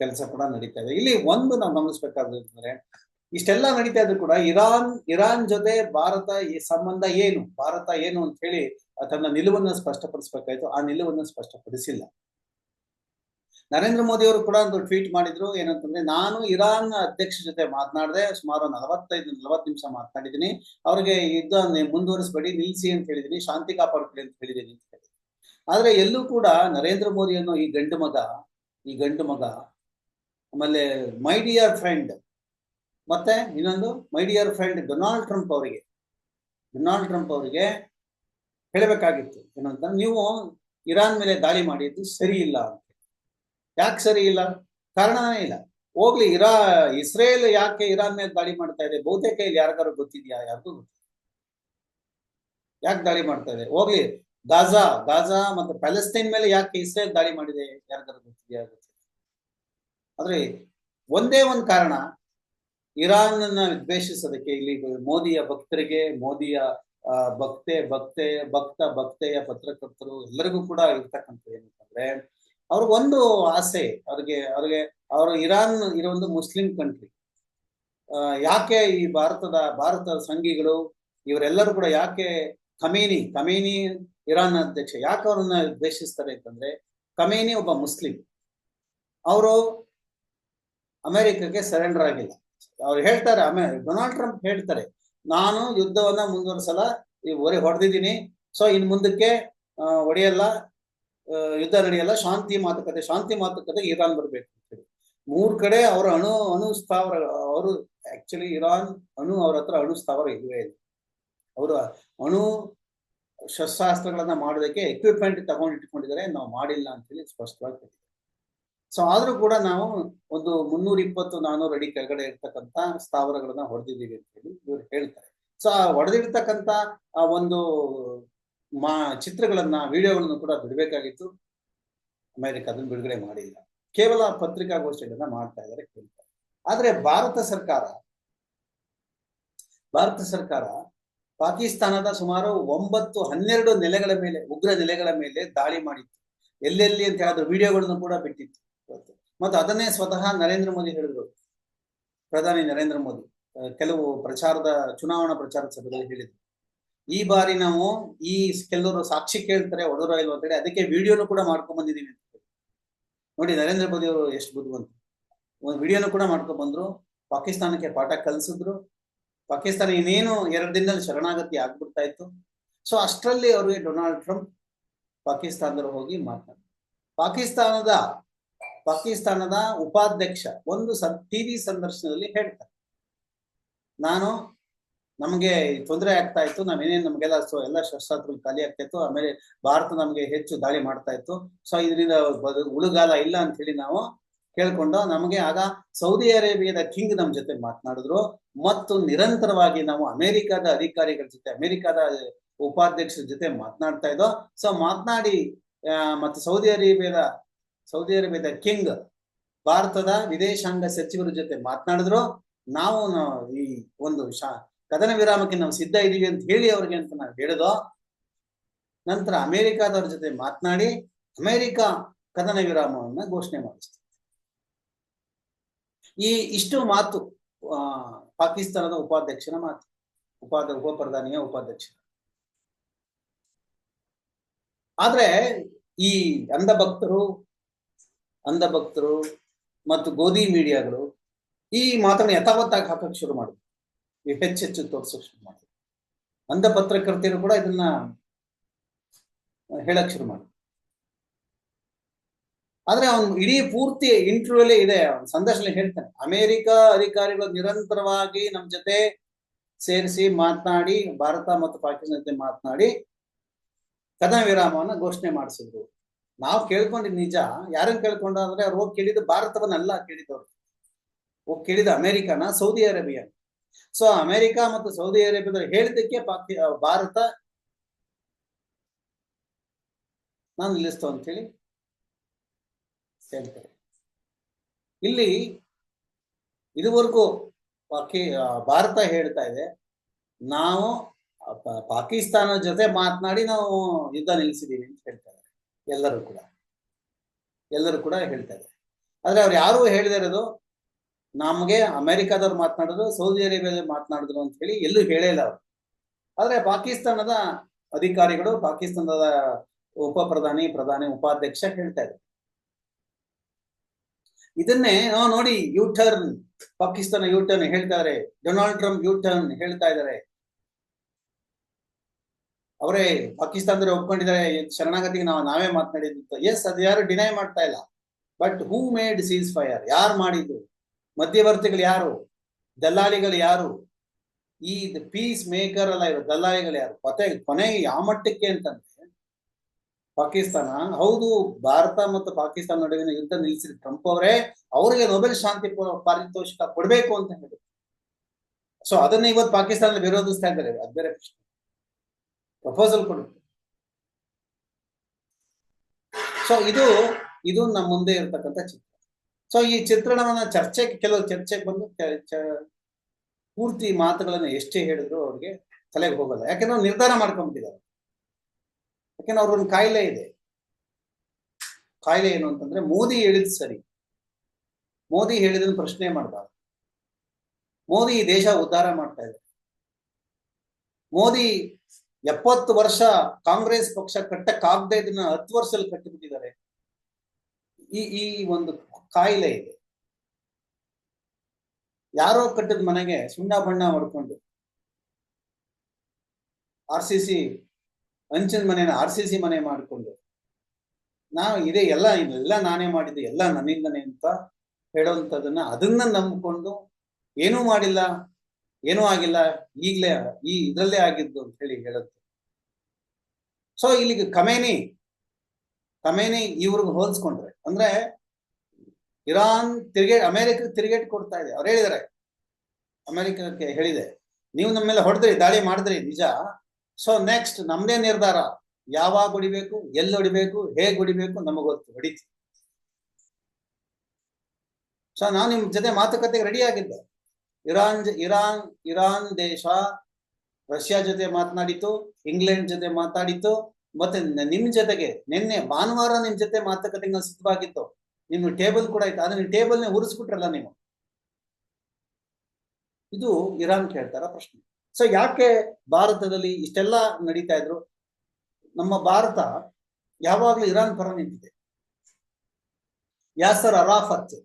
Speaker 1: ಕೆಲಸ ಕೂಡ ನಡೀತಾ ಇದೆ. ಇಲ್ಲಿ ಒಂದು ನಾವು ಗಮನಿಸ್ಬೇಕಾದ್ರೆ ಇಷ್ಟೆಲ್ಲ ನಡೀತಾ ಇದ್ರು ಕೂಡ ಇರಾನ್ ಇರಾನ್ ಜೊತೆ ಭಾರತ ಈ ಸಂಬಂಧ ಏನು, ಭಾರತ ಏನು ಅಂತ ಹೇಳಿ ತನ್ನ ನಿಲುವನ್ನು ಸ್ಪಷ್ಟಪಡಿಸ್ಬೇಕಾಯ್ತು. ಆ ನಿಲುವನ್ನು ಸ್ಪಷ್ಟಪಡಿಸಿಲ್ಲ. ನರೇಂದ್ರ ಮೋದಿ ಅವರು ಕೂಡ ಒಂದು ಟ್ವೀಟ್ ಮಾಡಿದ್ರು ಏನಂತಂದ್ರೆ ನಾನು ಇರಾನ್ ಅಧ್ಯಕ್ಷ ಜೊತೆ ಮಾತನಾಡಿದೆ, ಸುಮಾರು ನಲವತ್ತೈದು, ನಲವತ್ತು ನಿಮಿಷ ಮಾತನಾಡಿದ್ದೀನಿ. ಅವ್ರಿಗೆ ಯುದ್ಧ ಮುಂದುವರಿಸಬೇಡಿ, ನಿಲ್ಸಿ ಅಂತ ಹೇಳಿದೀನಿ ಶಾಂತಿ ಕಾಪಾಡ್ಕೊಳ್ಳಿ ಅಂತ ಹೇಳಿದೀನಿ ಅಂತ ಹೇಳಿ ಆದ್ರೆ ಎಲ್ಲೂ ಕೂಡ ನರೇಂದ್ರ ಮೋದಿ ಅನ್ನೋ ಈ ಗಂಡು ಮಗ, ಈ ಗಂಡು ಮಗ, ಆಮೇಲೆ ಮೈ ಡಿಯರ್ ಫ್ರೆಂಡ್ ಮತ್ತೆ ಇನ್ನೊಂದು, my dear friend Donald Trump ಅವರಿಗೆ. ಡೊನಾಲ್ಡ್ ಟ್ರಂಪ್ ಅವರಿಗೆ ಹೇಳಬೇಕಾಗಿತ್ತು ಏನಂತ ನೀವು ಇರಾನ್ ಮೇಲೆ ದಾಳಿ ಮಾಡಿದ್ದು ಸರಿ ಇಲ್ಲ ಅಂತ. ಯಾಕೆ ಸರಿ ಇಲ್ಲ? ಕಾರಣನೇ ಇಲ್ಲ. ಹೋಗ್ಲಿ, ಇರಾ, ಇಸ್ರೇಲ್ ಯಾಕೆ ಇರಾನ್ ಮೇಲೆ ದಾಳಿ ಮಾಡ್ತಾ ಇದೆ? ಬಹುತೇಕ ಇಲ್ಲಿ ಯಾರಿಗಾರು ಗೊತ್ತಿದ್ಯಾ? ಯಾರಿಗೂ ಗೊತ್ತಿಲ್ಲ. ಯಾಕೆ ದಾಳಿ ಮಾಡ್ತಾ ಇದೆ? ಹೋಗ್ಲಿ, ಗಾಜಾ ಗಾಜಾ ಮತ್ತು ಪ್ಯಾಲೆಸ್ತೈನ್ ಮೇಲೆ ಯಾಕೆ ಇಸ್ರೇಲ್ ದಾಳಿ ಮಾಡಿದೆ? ಯಾರಿಗಾರು ಗೊತ್ತಿದ್ಯಾ? ಗೊತ್ತಿಲ್ಲ. ಆದ್ರೆ, ಒಂದೇ ಒಂದು ಕಾರಣ ಇರಾನ್ ಅನ್ನ ದ್ವೇಷಿಸೋದಕ್ಕೆ ಇಲ್ಲಿ ಮೋದಿಯ ಭಕ್ತರಿಗೆ, ಮೋದಿಯ ಭಕ್ತೆ ಭಕ್ತೆ, ಭಕ್ತ, ಭಕ್ತೆಯ ಪತ್ರಕರ್ತರು ಎಲ್ಲರಿಗೂ ಕೂಡ ಇರ್ತಕ್ಕಂಥ ಏನಂತಂದ್ರೆ ಅವ್ರಿಗೊಂದು ಆಸೆ, ಅವ್ರಿಗೆ ಅವ್ರಿಗೆ, ಅವರು ಇರಾನ್ ಇರೋ ಒಂದು ಮುಸ್ಲಿಂ ಕಂಟ್ರಿ ಯಾಕೆ ಈ ಭಾರತದ ಭಾರತದ ಸಂಘಿಗಳು ಇವರೆಲ್ಲರೂ ಕೂಡ ಯಾಕೆ ಕಮೇನಿ ಕಮೇನಿ ಇರಾನ್ ಅಧ್ಯಕ್ಷ, ಯಾಕೆ ಅವ್ರನ್ನ ಉದ್ದೇಶಿಸ್ತಾರೆ ಅಂತಂದ್ರೆ ಕಮೇನಿ ಒಬ್ಬ ಮುಸ್ಲಿಂ. ಅವರು ಅಮೆರಿಕಕ್ಕೆ ಸರೆಂಡರ್ ಆಗಿಲ್ಲ. ಅವ್ರು ಹೇಳ್ತಾರೆ, ಅಮೆ, ಡೊನಾಲ್ಡ್ ಟ್ರಂಪ್ ಹೇಳ್ತಾರೆ, ನಾನು ಯುದ್ಧವನ್ನ ಮುಂದುವರಿಸಲ್ಲ ಹೊಡೆದಿದ್ದೀನಿ, ಸೊ ಇನ್ ಮುಂದಕ್ಕೆ ಹೊಡೆಯಲ್ಲ ಯುದ್ಧ ನಡೆಯಲ್ಲ, ಶಾಂತಿ ಮಾತುಕತೆ ಶಾಂತಿ ಮಾತುಕತೆ ಇರಾನ್ ಬರಬೇಕು ಅಂತೇಳಿ ಮೂರ್ ಕಡೆ ಅವರ ಅಣು ಅಣು ಸ್ಥಾವರ, ಅವರು ಆಕ್ಚುಲಿ ಇರಾನ್ ಅಣು ಅವ್ರ ಹತ್ರ ಅಣು ಸ್ಥಾವರ ಇಲ್ವೇ ಇಲ್ಲ. ಅವರು ಅಣು ಶಸ್ತ್ರಾಸ್ತ್ರಗಳನ್ನ ಮಾಡೋದಕ್ಕೆ ಎಕ್ವಿಪ್ಮೆಂಟ್ ತಗೊಂಡು ಇಟ್ಕೊಂಡಿದ್ದಾರೆ, ನಾವು ಮಾಡಿಲ್ಲ ಅಂತ ಹೇಳಿ ಸ್ಪಷ್ಟವಾಗಿ ಸೊ ಆದ್ರೂ ಕೂಡ ನಾವು ಒಂದು ಮುನ್ನೂರ ಇಪ್ಪತ್ತು, ನಾನೂರು ಅಡಿ ಕೆಳಗಡೆ ಇರ್ತಕ್ಕಂಥ ಸ್ಥಾವರಗಳನ್ನ ಹೊಡೆದಿದ್ದೀವಿ ಅಂತ ಹೇಳಿ ಇವ್ರು ಹೇಳ್ತಾರೆ. ಸೊ ಆ ಹೊಡೆದಿರ್ತಕ್ಕಂಥ ಆ ಒಂದು ಮಾ ಚಿತ್ರಗಳನ್ನ, ವಿಡಿಯೋಗಳನ್ನು ಕೂಡ ಬಿಡಬೇಕಾಗಿತ್ತು. ಅಮೆರಿಕ ಅದನ್ನು ಬಿಡುಗಡೆ ಮಾಡಿಲ್ಲ. ಕೇವಲ ಪತ್ರಿಕಾಗೋಷ್ಠಿಗಳನ್ನ ಮಾಡ್ತಾ ಇದ್ದಾರೆ ಕೇಳ್ತಾರೆ. ಆದ್ರೆ ಭಾರತ ಸರ್ಕಾರ ಭಾರತ ಸರ್ಕಾರ ಪಾಕಿಸ್ತಾನದ ಸುಮಾರು ಒಂಬತ್ತು, ಹನ್ನೆರಡು ನೆಲೆಗಳ ಮೇಲೆ, ಉಗ್ರ ನೆಲೆಗಳ ಮೇಲೆ ದಾಳಿ ಮಾಡಿತ್ತು. ಎಲ್ಲೆಲ್ಲಿ ಅಂತ ಹೇಳಿದ್ರು ವಿಡಿಯೋಗಳನ್ನು ಕೂಡ ಬಿಟ್ಟಿತ್ತು. ಮತ್ತು ಅದನ್ನೇ ಸ್ವತಃ ನರೇಂದ್ರ ಮೋದಿ ಹೇಳಿದ್ರು. ಪ್ರಧಾನಿ ನರೇಂದ್ರ ಮೋದಿ ಕೆಲವು ಪ್ರಚಾರದ, ಚುನಾವಣಾ ಪ್ರಚಾರ ಸಭೆಗಳಲ್ಲಿ ಹೇಳಿದ್ರು. ಈ ಬಾರಿ ನಾವು ಈ ಕೆಲವರು ಸಾಕ್ಷಿ ಕೇಳ್ತಾರೆ ಒಡೋರ ಇಲ್ವ ಅಂತೇಳಿ, ಅದಕ್ಕೆ ವಿಡಿಯೋನು ಕೂಡ ಮಾಡ್ಕೊಂಡ್ ಬಂದಿದೀವಿ ನೋಡಿ, ನರೇಂದ್ರ ಮೋದಿ ಅವರು ಎಷ್ಟು ಬುದ್ಧಿವಂತ ಒಂದು ವಿಡಿಯೋನು ಕೂಡ ಮಾಡ್ಕೊಂಡ್ ಬಂದ್ರು, ಪಾಕಿಸ್ತಾನಕ್ಕೆ ಪಾಠ ಕಲಿಸಿದ್ರು. ಪಾಕಿಸ್ತಾನ ಇನ್ನೇನು ಎರಡು ದಿನದಲ್ಲಿ ಶರಣಾಗತಿ ಆಗ್ಬಿಡ್ತಾ ಇತ್ತು. ಸೊ ಅಷ್ಟರಲ್ಲಿ ಅವ್ರಿಗೆ ಡೊನಾಲ್ಡ್ ಟ್ರಂಪ್ ಪಾಕಿಸ್ತಾನದವರು ಹೋಗಿ ಮಾತನಾಡ ಪಾಕಿಸ್ತಾನದ ಪಾಕಿಸ್ತಾನದ ಉಪಾಧ್ಯಕ್ಷ ಒಂದು ಸ ಟಿವಿ ಸಂದರ್ಶನದಲ್ಲಿ ಹೇಳ್ತಾರೆ. ನಾನು ನಮಗೆ ತೊಂದರೆ ಆಗ್ತಾ ಇತ್ತು. ನಾವೇನೇನು ನಮಗೆಲ್ಲ ಸೊ, ಎಲ್ಲ ಶಸ್ತ್ರಾಸ್ತ್ರಗಳು ಖಾಲಿ ಆಗ್ತಾ ಇತ್ತು. ಆಮೇಲೆ ಭಾರತ ನಮಗೆ ಹೆಚ್ಚು ದಾಳಿ ಮಾಡ್ತಾ ಇತ್ತು. ಸೊ, ಇದರಿಂದ ಉಳುಗಾಲ ಇಲ್ಲ ಅಂತ ಹೇಳಿ ನಾವು ಕೇಳ್ಕೊಂಡು ನಮಗೆ ಆಗ ಸೌದಿ ಅರೇಬಿಯಾದ ಕಿಂಗ್ ನಮ್ ಜೊತೆ ಮಾತನಾಡಿದ್ರು. ಮತ್ತು ನಿರಂತರವಾಗಿ ನಾವು ಅಮೆರಿಕದ ಅಧಿಕಾರಿಗಳ ಜೊತೆ, ಅಮೆರಿಕದ ಉಪಾಧ್ಯಕ್ಷರ ಜೊತೆ ಮಾತನಾಡ್ತಾ ಇದ್ದೋ, ಸೊ, ಮಾತನಾಡಿ ಮತ್ತು ಸೌದಿ ಅರೇಬಿಯಾದ ಸೌದಿ ಅರೇಬಿಯಾದ ಕಿಂಗ್ ಭಾರತದ ವಿದೇಶಾಂಗ ಸಚಿವರ ಜೊತೆ ಮಾತನಾಡಿದ್ರು. ನಾವು ಈ ಒಂದು ಶಾ ಕದನ ವಿರಾಮಕ್ಕೆ ನಾವು ಸಿದ್ಧ ಇದ್ದೀವಿ ಅಂತ ಹೇಳಿ ಅವ್ರಿಗೆ ಅಂತ ನಾವು ಹೇಳಿದೋ, ನಂತರ ಅಮೆರಿಕಾದವ್ರ ಜೊತೆ ಮಾತನಾಡಿ ಅಮೆರಿಕ ಕದನ ವಿರಾಮವನ್ನ ಘೋಷಣೆ ಮಾಡಿಸ್ತದೆ ಈ ಇಷ್ಟು ಮಾತು ಪಾಕಿಸ್ತಾನದ ಉಪಾಧ್ಯಕ್ಷನ ಮಾತು, ಉಪಾದ ಉಪ ಉಪಾಧ್ಯಕ್ಷ ಆದ್ರೆ ಈ ಅಂಧ ಭಕ್ತರು ಅಂಧ ಭಕ್ತರು ಮತ್ತು ಗೋಧಿ ಮೀಡಿಯಾಗಳು ಈ ಮಾತನ್ನ ಯಥಾವತ್ತಾಗಿ ಹಾಕಕ್ ಶುರು ಮಾಡಿದ್ರು. ಹೆಚ್ಚೆಚ್ಚು ತೋರ್ಸಕ್ ಶುರು ಮಾಡಿದ್ರು ಅಂಧ ಪತ್ರಕರ್ತರು ಕೂಡ ಇದನ್ನ ಹೇಳಕ್ ಶುರು ಮಾಡಿದ್ರು ಆದ್ರೆ ಅವನು ಇಡೀ ಪೂರ್ತಿ ಇಂಟರ್ವ್ಯೂ ಇದೆ, ಅವನ ಸಂದರ್ಶನ ಹೇಳ್ತಾನೆ, ಅಮೆರಿಕ ಅಧಿಕಾರಿಗಳು ನಿರಂತರವಾಗಿ ನಮ್ ಜೊತೆ ಸೇರಿಸಿ ಮಾತನಾಡಿ, ಭಾರತ ಮತ್ತು ಪಾಕಿಸ್ತಾನ ಜೊತೆ ಮಾತನಾಡಿ ಕದನ ವಿರಾಮವನ್ನ ಘೋಷಣೆ ಮಾಡಿಸಿದ್ರು. ನಾವು ಕೇಳ್ಕೊಂಡಿದ್ ನಿಜ. ಯಾರನ್ನ ಕೇಳ್ಕೊಂಡ್ರೆ ಅವ್ರು ಹೋಗಿ ಕೇಳಿದ್ದು ಭಾರತವನ್ನಲ್ಲ ಕೇಳಿದವ್ರು ಹೋಗಿ ಕೇಳಿದ ಅಮೆರಿಕನ, ಸೌದಿ ಅರೇಬಿಯಾ ಸೊ ಅಮೆರಿಕ ಮತ್ತು ಸೌದಿ ಅರೇಬಿಯಾದಲ್ಲಿ ಹೇಳಿದ್ದಕ್ಕೆ ಭಾರತ ನಾನು ನಿಲ್ಲಿಸ್ತು ಅಂತ ಹೇಳಿ ಹೇಳ್ತಾರೆ ಇಲ್ಲಿ ಇದುವರೆಗೂ ಪಾಕಿ ಭಾರತ ಹೇಳ್ತಾ ಇದೆ, ನಾವು ಪಾಕಿಸ್ತಾನ ಜೊತೆ ಮಾತನಾಡಿ ನಾವು ಯುದ್ಧ ನಿಲ್ಲಿಸಿದೀವಿ ಅಂತ ಹೇಳ್ತಾ ಇದ್ದಾರೆ. ಎಲ್ಲರೂ ಕೂಡ. ಎಲ್ಲರೂ ಕೂಡ ಹೇಳ್ತಾ ಇದ್ದಾರೆ. ಆದ್ರೆ ಅವ್ರು ಯಾರು ಹೇಳಿದಿರೋದು ನಮಗೆ ಅಮೆರಿಕಾದವ್ರು ಮಾತನಾಡಿದ್ರು, ಸೌದಿ ಅರೇಬಿಯಾದಲ್ಲಿ ಮಾತನಾಡಿದ್ರು ಅಂತ ಹೇಳಿ ಎಲ್ಲೂ ಹೇಳಿಲ್ಲ ಅವರು. ಆದ್ರೆ ಪಾಕಿಸ್ತಾನದ ಅಧಿಕಾರಿಗಳು, ಪಾಕಿಸ್ತಾನದ ಉಪ ಪ್ರಧಾನಿ ಪ್ರಧಾನಿ ಉಪಾಧ್ಯಕ್ಷ ಹೇಳ್ತಾ ಇದ್ರು ಇದನ್ನೇ ನಾವು ನೋಡಿ U turn Pakistan U turn ಹೇಳ್ತಾ ಇದಾರೆ. ಡೊನಾಲ್ಡ್ ಟ್ರಂಪ್ ಯು ಟರ್ನ್ ಹೇಳ್ತಾ ಇದ್ದಾರೆ ಅವರೇ ಪಾಕಿಸ್ತಾನದಲ್ಲಿ ಒಪ್ಕೊಂಡಿದ್ದಾರೆ, ಶರಣಾಗತಿಗೆ ನಾವು, ನಾವೇ ಮಾತನಾಡಿದ್ದು ಎಸ್ ಅದು ಯಾರು ಡಿನೈ ಮಾಡ್ತಾ ಇಲ್ಲ. But who made ceasefire ಯಾರು ಮಾಡಿದ್ದು? ಮಧ್ಯವರ್ತಿಗಳು ಯಾರು? ದಲ್ಲಾಳಿಗಳು ಯಾರು? ಈ ಪೀಸ್ ಮೇಕರ್ ಅಲ್ಲ ಇರೋ ದಲ್ಲಾಳಿಗಳು ಯಾರು? ಕೊನೆ ಕೊನೆಗೆ ಯಾವ ಮಟ್ಟಕ್ಕೆ ಅಂತಂದ್ರೆ, ಪಾಕಿಸ್ತಾನ. ಹೌದು, ಭಾರತ ಮತ್ತು ಪಾಕಿಸ್ತಾನ ನಡುವಿನ ಯುದ್ಧ ನಿಲ್ಲಿಸಿದ ಟ್ರಂಪ್ ಅವರೇ ಅವರಿಗೆ ನೊಬೆಲ್ ಶಾಂತಿ ಪಾರಿತೋಷಿಕ ಕೊಡಬೇಕು ಅಂತ ಹೇಳಿದ್ರು. ಸೊ ಅದನ್ನ ಇವತ್ತು ಪಾಕಿಸ್ತಾನದಲ್ಲಿ ವಿರೋಧಿಸ್ತಾ ಇದ್ದಾರೆ. ಅದ್ ಬೇರೆ ಪ್ರಶ್ನೆ. ಪ್ರಪೋಸಲ್ ಕೊಡುತ್ತೆ ಸೊ ಇದು ಇದು ನಮ್ಮ ಮುಂದೆ ಇರತಕ್ಕಂಥ ಚಿತ್ರ. ಸೊ ಈ ಚಿತ್ರಣವನ್ನ ಚರ್ಚೆಗೆ, ಕೆಲವು ಚರ್ಚೆಗೆ ಬಂದು ಪೂರ್ತಿ ಮಾತುಗಳನ್ನ ಎಷ್ಟೇ ಹೇಳಿದ್ರು ಅವ್ರಿಗೆ ತಲೆಗೆ ಹೋಗಲ್ಲ. ಯಾಕೆಂದ್ರೆ ಅವ್ರು ನಿರ್ಧಾರ ಮಾಡ್ಕೊಂಡ್ಬಿಟ್ಟಿದ್ದಾರೆ. ಯಾಕೆಂದ್ರೆ ಒಂದು ಕಾಯಿಲೆ ಇದೆ. ಕಾಯಿಲೆ ಏನು ಅಂತಂದ್ರೆ, ಮೋದಿ ಹೇಳಿದ್ ಸರಿ. ಮೋದಿ ಹೇಳಿದನ್ನು ಪ್ರಶ್ನೆ ಮಾಡಬಾರ್ದು. ಮೋದಿ ಈ ದೇಶ ಉದ್ಧಾರ ಮಾಡ್ತಾ ಇದೆ ಮೋದಿ ಎಪ್ಪತ್ತು ವರ್ಷ ಕಾಂಗ್ರೆಸ್ ಪಕ್ಷ ಕಟ್ಟಕ್ಕಾಗದೆ ಇದನ್ನ ಹತ್ತು ವರ್ಷದಲ್ಲಿ ಕಟ್ಟಿಬಿಟ್ಟಿದ್ದಾರೆ. ಈ ಈ ಒಂದು ಕಾಯಿಲೆ ಇದೆ. ಯಾರೋ ಕಟ್ಟಿದ ಮನೆಗೆ ಸುಣ್ಣ ಬಣ್ಣ ಹೊಡ್ಕೊಂಡು ಆರ್ ಸಿ ಸಿ ಅಂಚಿನ ಮನೆನ ಆರ್ ಸಿ ಸಿ ಮನೆ ಮಾಡಿಕೊಂಡು, ನಾವು ಇದೇ ಎಲ್ಲ, ಇದೆಲ್ಲ ನಾನೇ ಮಾಡಿದ್ದು, ಎಲ್ಲ ನನ್ನಿಂದನೇ ಅಂತ ಹೇಳುವಂಥದ್ದನ್ನ ಅದನ್ನ ನಂಬಿಕೊಂಡು ಏನೂ ಮಾಡಿಲ್ಲ, ಏನೂ ಆಗಿಲ್ಲ, ಈಗಲೇ ಈ ಇದ್ರಲ್ಲೇ ಆಗಿದ್ದು ಅಂತ ಹೇಳಿ ಹೇಳುತ್ತೆ. ಸೊ ಇಲ್ಲಿಗೆ ಕಮೇನಿ ಕಮೇನಿ ಇವ್ರಿಗೆ ಹೋಲಿಸ್ಕೊಂಡ್ರೆ, ಅಂದ್ರೆ ಇರಾನ್ ತಿರುಗೇಟ್ ಅಮೆರಿಕ ತಿರುಗೇಟ್ ಕೊಡ್ತಾ ಇದೆ. ಅವ್ರು ಹೇಳಿದಾರೆ. ಅಮೆರಿಕಕ್ಕೆ ಹೇಳಿದೆ. ನೀವು ನಮ್ಮ ಮೇಲೆ ಹೊಡೆದ್ರಿ, ದಾಳಿ ಮಾಡಿದ್ರಿ, ನಿಜ. ಸೊ ನೆಕ್ಸ್ಟ್ ನಮ್ದೇ ನಿರ್ಧಾರ. ಯಾವಾಗ ಹೊಡಿಬೇಕು, ಎಲ್ಲಿ ಹೊಡಿಬೇಕು, ಹೇಗೆ ಹೊಡಿಬೇಕು ನಮಗೆ ಗೊತ್ತು. ಹೊಡಿತು. ಸೊ ನಾನು ನಿಮ್ ಜೊತೆ ಮಾತುಕತೆಗೆ ರೆಡಿ ಆಗಿದ್ದೆ. ಇರಾನ್ ಇರಾನ್ ಇರಾನ್ ದೇಶ ರಷ್ಯಾ ಜೊತೆ ಮಾತನಾಡಿತು, ಇಂಗ್ಲೆಂಡ್ ಜೊತೆ ಮಾತಾಡಿತು ಮತ್ತೆ ನಿಮ್ ಜೊತೆಗೆ ನಿನ್ನೆ ಭಾನುವಾರ ನಿಮ್ ಜೊತೆ ಮಾತುಕತೆಗೆ ನಾನು ಸಿದ್ಧವಾಗಿತ್ತು. ನಿಮ್ ಟೇಬಲ್ ಕೂಡ ಇತ್ತು ಆದ್ರೆ ನೀವು ಟೇಬಲ್ನೇ ಉರಿಸ್ಬಿಟ್ರಲ್ಲ ನೀವು. ಇದು ಇರಾನ್ ಕೇಳ್ತಾರ ಪ್ರಶ್ನೆ. ಸೊ ಯಾಕೆ ಭಾರತದಲ್ಲಿ ಇಷ್ಟೆಲ್ಲ ನಡೀತಾ ಇದ್ರು? ನಮ್ಮ ಭಾರತ ಯಾವಾಗ್ಲೂ ಇರಾನ್ ಪರ ನಿಂತಿದೆ. ಯಾಸರ್ ಅರಾಫತ್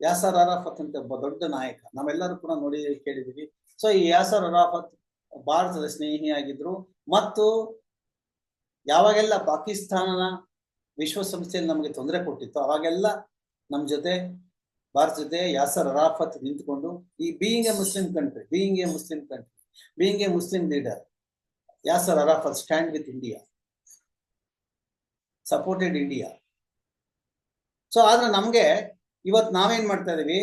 Speaker 1: ಯಾಸರ್ ಅರಾಫತ್ ಅಂತ ಒಬ್ಬ ದೊಡ್ಡ ನಾಯಕ, ನಾವೆಲ್ಲರೂ ಕೂಡ ನೋಡಿ ಕೇಳಿದೀವಿ. ಸೊ ಈ ಯಾಸರ್ ಅರಾಫತ್ ಭಾರತದ ಸ್ನೇಹಿಯಾಗಿದ್ರು ಮತ್ತು ಯಾವಾಗೆಲ್ಲ ಪಾಕಿಸ್ತಾನನ ವಿಶ್ವಸಂಸ್ಥೆಯಲ್ಲಿ ನಮಗೆ ತೊಂದರೆ ಕೊಟ್ಟಿತ್ತು, ಅವಾಗೆಲ್ಲ ನಮ್ಮ ಜೊತೆ, ಭಾರತ ಜೊತೆ ಯಾಸರ್ ಅರಾಫತ್ ನಿಂತ್ಕೊಂಡು, ಈ being a Muslim country being a Muslim country being a Muslim leader Yasser Arafat stand with India supported India so ಆದ್ರೆ ನಮ್ಗೆ ಇವತ್ತು ನಾವೇನ್ ಮಾಡ್ತಾ ಇದೀವಿ?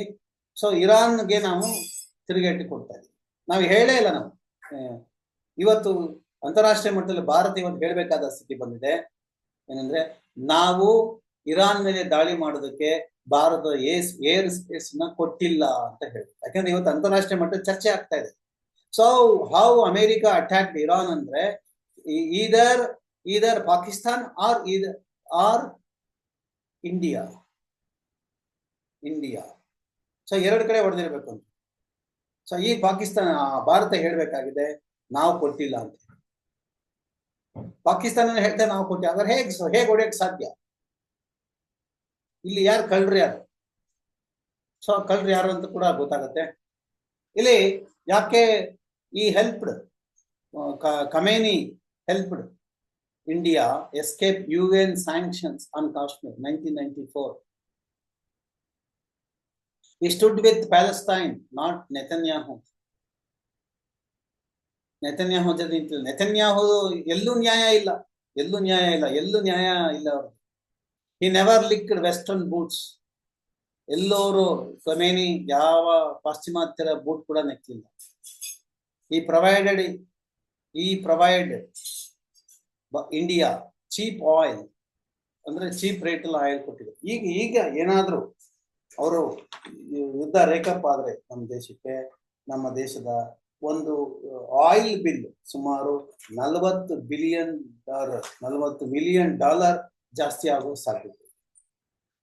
Speaker 1: ಸೊ ಇರಾನ್ಗೆ ನಾವು ತಿರುಗೇಟು ಕೊಡ್ತಾ ಇದೀವಿ. ನಾವು ಹೇಳೇ ಇಲ್ಲ ನಾವು ಇವತ್ತು ಅಂತಾರಾಷ್ಟ್ರೀಯ ಮಟ್ಟದಲ್ಲಿ ಭಾರತ ಇವತ್ತು ಹೇಳ್ಬೇಕಾದ ಸ್ಥಿತಿ ಬಂದಿದೆ. ಏನಂದ್ರೆ, ನಾವು ಇರಾನ್ ಮೇಲೆ ದಾಳಿ ಮಾಡೋದಕ್ಕೆ ಭಾರತ ಏಸ್, ಏರ್ ಸ್ಪೇಸ್ನ ಕೊಟ್ಟಿಲ್ಲ ಅಂತ ಹೇಳಿ. ಯಾಕಂದ್ರೆ ಇವತ್ತು ಅಂತಾರಾಷ್ಟ್ರೀಯ ಮಟ್ಟ ಚರ್ಚೆ ಆಗ್ತಾ ಇದೆ. So how America attack Iran ಅಂದ್ರೆ either either Pakistan or either or India India so ಎರಡು ಕಡೆ ಹೊಡೆದಿರ್ಬೇಕು ಅಂತ. ಸೊ ಈ ಪಾಕಿಸ್ತಾನ ಭಾರತ ಹೇಳ್ಬೇಕಾಗಿದೆ, ನಾವು ಕೊಟ್ಟಿಲ್ಲ ಅಂತ. ಪಾಕಿಸ್ತಾನ ಹೇಳ್ತಾ, ನಾವು ಕೊಟ್ಟಿಲ್ಲ. ಆದ್ರೆ ಹೇಗೆ ಹೇಗೆ ಹೊಡೆಯಕ್ ಸಾಧ್ಯ? ಇಲ್ಲಿ ಯಾರು ಕಳ್ರಿ ಯಾರು? ಸೊ ಕಳ್ರಿ ಯಾರು ಅಂತ ಕೂಡ ಗೊತ್ತಾಗತ್ತೆ. ಇಲ್ಲಿ ಯಾಕೆ ಈ helped Khamenei helped India escape U N sanctions on Kashmir nineteen ninety four He stood with Palestine, not Netanyahu. Netanyahu ಜೊತೆ ನೆತನ್ಯಾಹು ಎಲ್ಲೂ ನ್ಯಾಯ ಇಲ್ಲ. ಎಲ್ಲೂ ನ್ಯಾಯ ಇಲ್ಲ. ಎಲ್ಲೂ ನ್ಯಾಯ ಇಲ್ಲ ಈ ನೆವರ್ ಲಿಕ್ಡ್ ವೆಸ್ಟರ್ನ್ ಬೂಟ್ಸ್ ಎಲ್ಲೋರು ಕೊಮೇನಿ ಯಾವ ಪಾಶ್ಚಿಮಾತ್ಯರ ಬೂಟ್ ಕೂಡ ನೆಕ್ಕಿಲ್ಲ. ಈ ಪ್ರೊವೈಡೆಡ್ ಈ ಪ್ರೊವೈಡ್ ಇಂಡಿಯಾ ಚೀಪ್ ಆಯಿಲ್ ಅಂದ್ರೆ ಚೀಪ್ ರೇಟ್ ಅಲ್ಲಿ ಆಯಿಲ್ ಕೊಟ್ಟಿದೆ ಈಗ ಈಗ ಏನಾದ್ರು ಅವರು ಯುದ್ಧ ರೇಕಪ್ ಆದ್ರೆ ನಮ್ಮ ದೇಶಕ್ಕೆ, ನಮ್ಮ ದೇಶದ ಒಂದು ಆಯಿಲ್ ಬಿಲ್ ಸುಮಾರು ನಲವತ್ತು ಬಿಲಿಯನ್ ಡಾಲರ್ ನಲವತ್ತು ಮಿಲಿಯನ್ ಡಾಲರ್ ಜಾಸ್ತಿ ಆಗೋ ಸಾಧ್ಯತೆ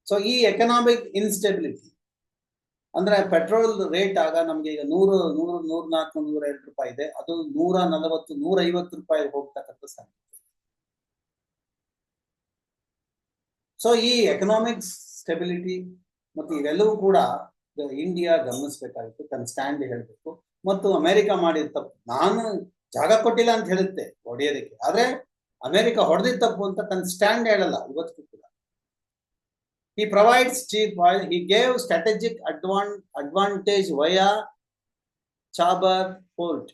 Speaker 1: ಸೊ ಈ ಎಕನಾಮಿಕ್ ಇನ್ಸ್ಟೆಬಿಲಿಟಿ ಅಂದ್ರೆ ಪೆಟ್ರೋಲ್ ರೇಟ್ ಆಗ ನಮ್ಗೆ ಈಗ ನೂರು ನೂರು ನೂರ ನಾಲ್ಕು ನೂರ ಎರಡು ರೂಪಾಯಿ ಇದೆ. ಅದು ನೂರ ನಲವತ್ತು ನೂರ ಐವತ್ತು ರೂಪಾಯಿ ಹೋಗ್ತಕ್ಕಂಥ ಸಾಧ್ಯತೆ ಸೊ ಈ ಎಕನಾಮಿಕ್ ಸ್ಟೆಬಿಲಿಟಿ ಮತ್ತು ಇವೆಲ್ಲವೂ ಕೂಡ ಇಂಡಿಯಾ ಗಮನಿಸ್ಬೇಕಾಗಿತ್ತು, ತನ್ನ ಸ್ಟ್ಯಾಂಡ್ ಹೇಳಬೇಕು. ಮತ್ತು ಅಮೆರಿಕ ಮಾಡಿದ ತಪ್ಪು ನಾನು ಜಾಗ ಕೊಟ್ಟಿಲ್ಲ ಅಂತ ಹೇಳುತ್ತೆ, ಒಡೆಯೋದಕ್ಕೆ. ಆದ್ರೆ ಅಮೆರಿಕ ಹೊಡೆದಿದ್ದ ತಪ್ಪು ಅಂತ ತನ್ನ ಸ್ಟ್ಯಾಂಡ್ ಹೇಳಲ್ಲ, ಇವತ್ತು ಕೂಡ. He provides cheap oil, he gave strategic advan- advantage Chabahar port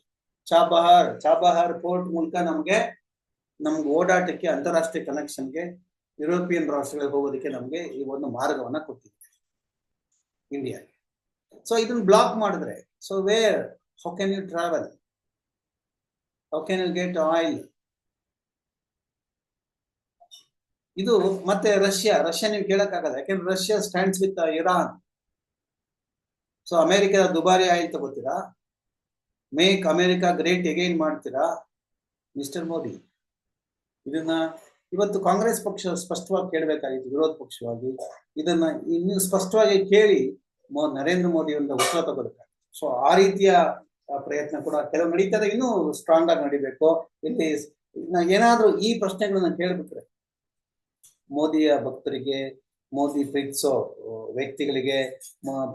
Speaker 1: Chabahar Chabahar port ಮೂಲಕ ನಮಗೆ, ನಮ್ಗೆ ಓಡಾಟಕ್ಕೆ ಅಂತಾರಾಷ್ಟ್ರೀಯ ಕನೆಕ್ಷನ್ಗೆ ಯುರೋಪಿಯನ್ ರಾಷ್ಟ್ರಗಳಿಗೆ ಹೋಗೋದಕ್ಕೆ ನಮಗೆ ಈ ಒಂದು ಮಾರ್ಗವನ್ನ ಕೊಟ್ಟಿದೆ ಇಂಡಿಯಾಗೆ ಸೊ ಇದನ್ನ ಬ್ಲಾಕ್ ಮಾಡಿದ್ರೆ so where how can you travel how can you get oil ಇದು ಮತ್ತೆ ರಷ್ಯಾ ರಷ್ಯಾ ನೀವು ಕೇಳಕ್ಕಾಗಲ್ಲ ಯಾಕೆಂದ್ರೆ Russia stands with Iran so ಅಮೆರಿಕದ ದುಬಾರಿ ಆಯಿಲ್ ಗೊತ್ತೀರಾ ಮೇಕ್ ಅಮೆರಿಕ ಗ್ರೇಟ್ ಎಗೈನ್ ಮಾಡ್ತೀರಾ? ಮಿಸ್ಟರ್ ಮೋದಿ, ಇದನ್ನ ಇವತ್ತು ಕಾಂಗ್ರೆಸ್ ಪಕ್ಷ ಸ್ಪಷ್ಟವಾಗಿ ಕೇಳಬೇಕಾಗಿತ್ತು, ವಿರೋಧ ಪಕ್ಷವಾಗಿ. ಇದನ್ನ ಇನ್ನು ಸ್ಪಷ್ಟವಾಗಿ ಕೇಳಿ ನರೇಂದ್ರ ಮೋದಿ ಒಂದು ಉತ್ತರ ತಗೋಬೇಕಾಗಿತ್ತು. ಸೊ ಆ ರೀತಿಯ ಪ್ರಯತ್ನ ಕೂಡ ಕೆಲವು ನಡೀತದೆ ಇನ್ನೂ ಸ್ಟ್ರಾಂಗ್ ಆಗಿ ನಡಿಬೇಕು. ಇಲ್ಲಿ ಏನಾದ್ರೂ ಈ ಪ್ರಶ್ನೆಗಳನ್ನ ಕೇಳ್ಬಿಟ್ರೆ ಮೋದಿಯ ಭಕ್ತರಿಗೆ, ಮೋದಿ ಪ್ರೀತಿಸೋ ವ್ಯಕ್ತಿಗಳಿಗೆ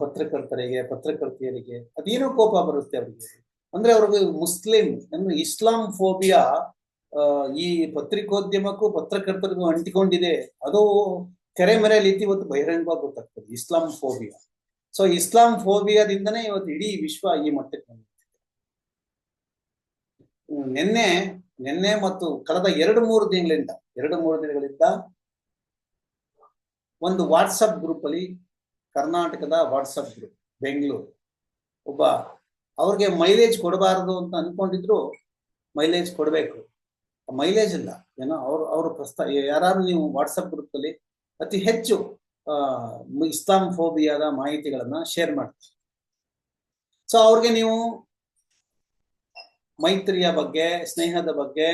Speaker 1: ಪತ್ರಕರ್ತರಿಗೆ, ಪತ್ರಕರ್ತೆಯರಿಗೆ ಅದೇನೋ ಕೋಪ ಬರುತ್ತೆ ಅವರಿಗೆ. ಅಂದ್ರೆ ಅವ್ರಿಗೆ ಮುಸ್ಲಿಂ ಅಂದ್ರೆ ಇಸ್ಲಾಂ ಫೋಬಿಯಾ ಈ ಪತ್ರಿಕೋದ್ಯಮಕ್ಕೂ ಪತ್ರಕರ್ತರಿಗೂ ಅಂಟಿಕೊಂಡಿದೆ. ಅದು ಕೆರೆ ಮರೆಯಲ್ಲಿ ಇತ್ತು ಇವತ್ತು ಬಹಿರಂಗವಾಗಿ ಗೊತ್ತಾಗ್ತದೆ ಇಸ್ಲಾಂ ಫೋಬಿಯಾ ಸೊ ಇಸ್ಲಾಂ ಫೋಬಿಯಾದಿಂದನೇ ಇವತ್ತು ಇಡೀ ವಿಶ್ವ ಈ ಮಟ್ಟಕ್ಕೆ ಬಂದಿದೆ. ನಿನ್ನೆ ನಿನ್ನೆ ಮತ್ತು ಕಳೆದ ಎರಡು ಮೂರು ದಿನಗಳಿಂದ, ಎರಡು ಮೂರು ದಿನಗಳಿಂದ ಒಂದು ವಾಟ್ಸಪ್ ಗ್ರೂಪ್ ಅಲ್ಲಿ ಕರ್ನಾಟಕದ ವಾಟ್ಸಪ್ ಗ್ರೂಪ್ ಬೆಂಗಳೂರು ಒಬ್ಬ ಅವ್ರಿಗೆ ಮೈಲೇಜ್ ಕೊಡಬಾರದು ಅಂತ ಅನ್ಕೊಂಡಿದ್ರು ಮೈಲೇಜ್ ಕೊಡಬೇಕು. ಮೈಲೇಜ್ ಇಲ್ಲ. ಏನೋ ಅವ್ರು, ಅವರು ಪ್ರಸ್ತಾವ ಯಾರು ನೀವು ವಾಟ್ಸಪ್ ಗ್ರೂಪ್ ಅಲ್ಲಿ ಅತಿ ಹೆಚ್ಚು ಇಸ್ಲಾಂ ಫೋಬಿಯಾದ ಮಾಹಿತಿಗಳನ್ನ ಶೇರ್ ಮಾಡ್ತೀವಿ ಸೊ ಅವ್ರಿಗೆ ನೀವು ಮೈತ್ರಿಯ ಬಗ್ಗೆ, ಸ್ನೇಹದ ಬಗ್ಗೆ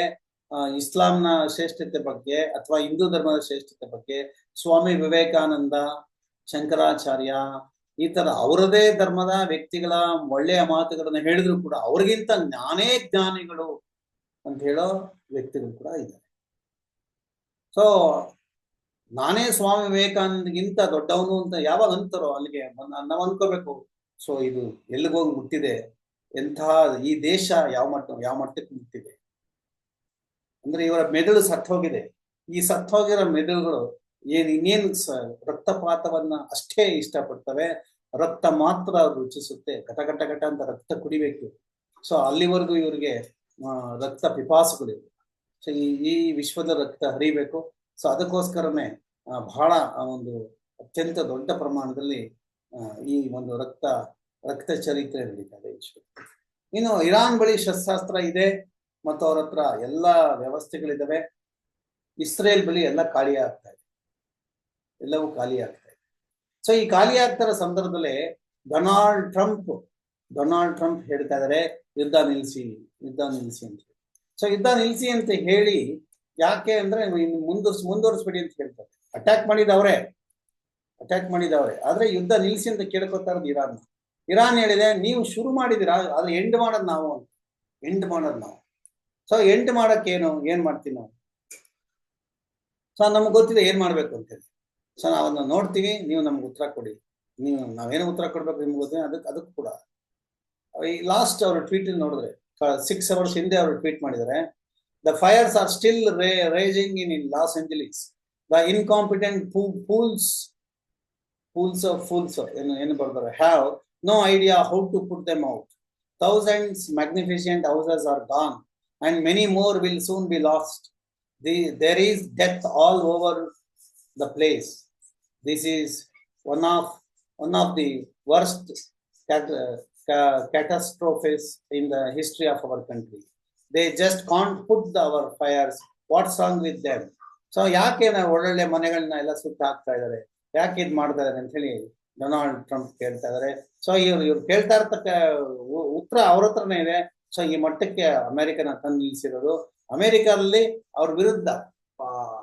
Speaker 1: ಇಸ್ಲಾಂನ ಶ್ರೇಷ್ಠತೆ ಬಗ್ಗೆ ಅಥವಾ ಹಿಂದೂ ಧರ್ಮದ ಶ್ರೇಷ್ಠತೆ ಬಗ್ಗೆ ಸ್ವಾಮಿ ವಿವೇಕಾನಂದ, ಶಂಕರಾಚಾರ್ಯ, ಈ ತರ ಅವರದೇ ಧರ್ಮದ ವ್ಯಕ್ತಿಗಳ ಒಳ್ಳೆಯ ಮಾತುಗಳನ್ನ ಹೇಳಿದ್ರು ಕೂಡ ಅವ್ರಿಗಿಂತ ಜ್ಞಾನೇ ಜ್ಞಾನಿಗಳು ಅಂತ ಹೇಳೋ ವ್ಯಕ್ತಿಗಳು ಕೂಡ ಇದ್ದಾರೆ. ಸೊ ನಾನೇ ಸ್ವಾಮಿ ವಿವೇಕಾನಂದಗಿಂತ ದೊಡ್ಡವನು ಅಂತ ಯಾವಾಗ ಅಂತಾರೋ ಅಲ್ಲಿಗೆ ನಾವು ಅನ್ಕೋಬೇಕು. ಸೊ ಇದು ಎಲ್ಲಿಗೋಗಿ ಮುಟ್ಟಿದೆ? ಎಂಥ ಈ ದೇಶ ಯಾವ ಮಟ್ಟ, ಯಾವ ಮಟ್ಟಕ್ಕೆ ಮುಟ್ಟಿದೆ? ಅಂದ್ರೆ ಇವರ ಮೆದುಳು ಸತ್ತೋಗಿದೆ. ಈ ಸತ್ತೋಗಿರೋ ಮೆದುಳುಗಳು ಏನ್ ಇನ್ನೇನು ರಕ್ತಪಾತವನ್ನ ಅಷ್ಟೇ ಇಷ್ಟಪಡ್ತವೆ. ರಕ್ತ ಮಾತ್ರ ರುಚಿಸುತ್ತೆ. ಘಟ ಘಟ ಘಟ ಅಂತ ರಕ್ತ ಕುಡಿಬೇಕು. ಸೊ ಅಲ್ಲಿವರೆಗೂ ಇವರಿಗೆ ರಕ್ತ ಪಿಪಾಸುಗಳಿವೆ ಸೊ ಈ ವಿಶ್ವದ ರಕ್ತ ಹರಿಬೇಕು. ಸೊ ಅದಕ್ಕೋಸ್ಕರನೇ ಬಹಳ ಒಂದು ಅತ್ಯಂತ ದೊಡ್ಡ ಪ್ರಮಾಣದಲ್ಲಿ ಈ ಒಂದು ರಕ್ತ ರಕ್ತ ಚರಿತ್ರೆ ನಡೀತಾ ಇದೆ ವಿಶ್ವದಲ್ಲಿ ಇನ್ನು ಇರಾನ್ ಬಳಿ ಶಸ್ತ್ರಾಸ್ತ್ರ ಇದೆ. ಮತ್ತು ಅವ್ರ ಹತ್ರ ಎಲ್ಲ ವ್ಯವಸ್ಥೆಗಳಿದಾವೆ. ಇಸ್ರೇಲ್ ಬಳಿ ಎಲ್ಲ ಖಾಲಿ ಆಗ್ತಾ ಇದೆ. ಎಲ್ಲವೂ ಖಾಲಿ ಆಗ್ತಾ ಇದೆ. ಸೊ ಈ ಖಾಲಿ ಆಗ್ತಾರ ಸಂದರ್ಭದಲ್ಲಿ ಡೊನಾಲ್ಡ್ ಟ್ರಂಪ್ ಡೊನಾಲ್ಡ್ ಟ್ರಂಪ್ ಹೇಳ್ತಾ ಇದ್ದಾರೆ ಯುದ್ಧ ನಿಲ್ಲಿಸಿ ಯುದ್ಧ ನಿಲ್ಲಿಸಿ ಅಂತ ಸೊ ಯುದ್ಧ ನಿಲ್ಲಿಸಿ ಅಂತ ಹೇಳಿ ಯಾಕೆ ಅಂದ್ರೆ ಮುಂದುವರ್ಸ್, ಮುಂದುವರಿಸ್ಬೇಡಿ ಅಂತ ಹೇಳ್ತಾರೆ. ಅಟ್ಯಾಕ್ ಮಾಡಿದವ್ರೆ ಅಟ್ಯಾಕ್ ಮಾಡಿದವ್ರೆ. ಆದ್ರೆ ಯುದ್ಧ ನಿಲ್ಲಿಸಿ ಅಂತ ಕೇಳ್ಕೊತಾ ಇರೋದು ಇರಾನ್. ಇರಾನ್ ಹೇಳಿದೆ, ನೀವು ಶುರು ಮಾಡಿದಿರಾ, ಆದ್ರೆ ಎಂಡ್ ಮಾಡೋದು ನಾವು ಅಂತ. ಎಂಡ್ ಮಾಡೋದು ನಾವು. ಸೊ ಎಂಡ್ ಮಾಡಕ್ಕೆ ಏನು, ಏನ್ ಮಾಡ್ತೀವಿ ನಾವು? ಸೊ ನಮ್ಗೆ ಗೊತ್ತಿದೆ ಏನ್ ಮಾಡ್ಬೇಕು ಅಂತ ಹೇಳಿ. ಸೊ ನಾವನ್ನ ನೋಡ್ತೀವಿ, ನೀವು ನಮ್ಗೆ ಉತ್ತರ ಕೊಡಿ. ನೀವು, ನಾವೇನು ಉತ್ತರ ಕೊಡ್ಬೇಕು ನಿಮ್ಗೆ ಗೊತ್ತಿದೆ ಅದಕ್ಕೆ ಅದಕ್ಕೂ ಕೂಡ. ಈ ಲಾಸ್ಟ್ ಅವರು ಟ್ವೀಟ್ ನೋಡಿದ್ರೆ ಸಿಕ್ಸ್ ಅವರ್ಸ್ ಹಿಂದೆ ಅವರು ಟ್ವೀಟ್ ಮಾಡಿದ್ದಾರೆ the fires are still raging in in Los Angeles the incompetent fools fools of fools ಏನು ಏನು ಬರ್ತಾರೆ? Have no idea how to put them out thousands magnificent houses are gone and many more will soon be lost the there is death all over the place. This is one of one of the worst cat, uh, ca- catastrophes in the history of our country. They just can't put the, our fires. What's wrong with them? So ಯಾಕೆ ನಾವು ಒಳ್ಳೊಳ್ಳೆ ಮನೆಗಳನ್ನ ಎಲ್ಲ ಸುತ್ತ ಹಾಕ್ತಾ ಇದ್ದಾರೆ ಯಾಕೆ ಇದ್ ಮಾಡ್ತಾ ಇದಾರೆ ಅಂತ ಹೇಳಿ ಡೊನಾಲ್ಡ್ ಟ್ರಂಪ್ ಕೇಳ್ತಾ ಇದಾರೆ ಸೊ ಇವ್ರು ಇವ್ರು ಕೇಳ್ತಾ ಇರ್ತಕ್ಕ ಉತ್ತರ ಅವ್ರ ಹತ್ರನೇ ಇದೆ ಸೊ ಈ ಮಟ್ಟಕ್ಕೆ ಅಮೆರಿಕನ ತಂದು ನಿಲ್ಲಿಸಿರೋದು ಅಮೆರಿಕದಲ್ಲಿ ಅವ್ರ ವಿರುದ್ಧ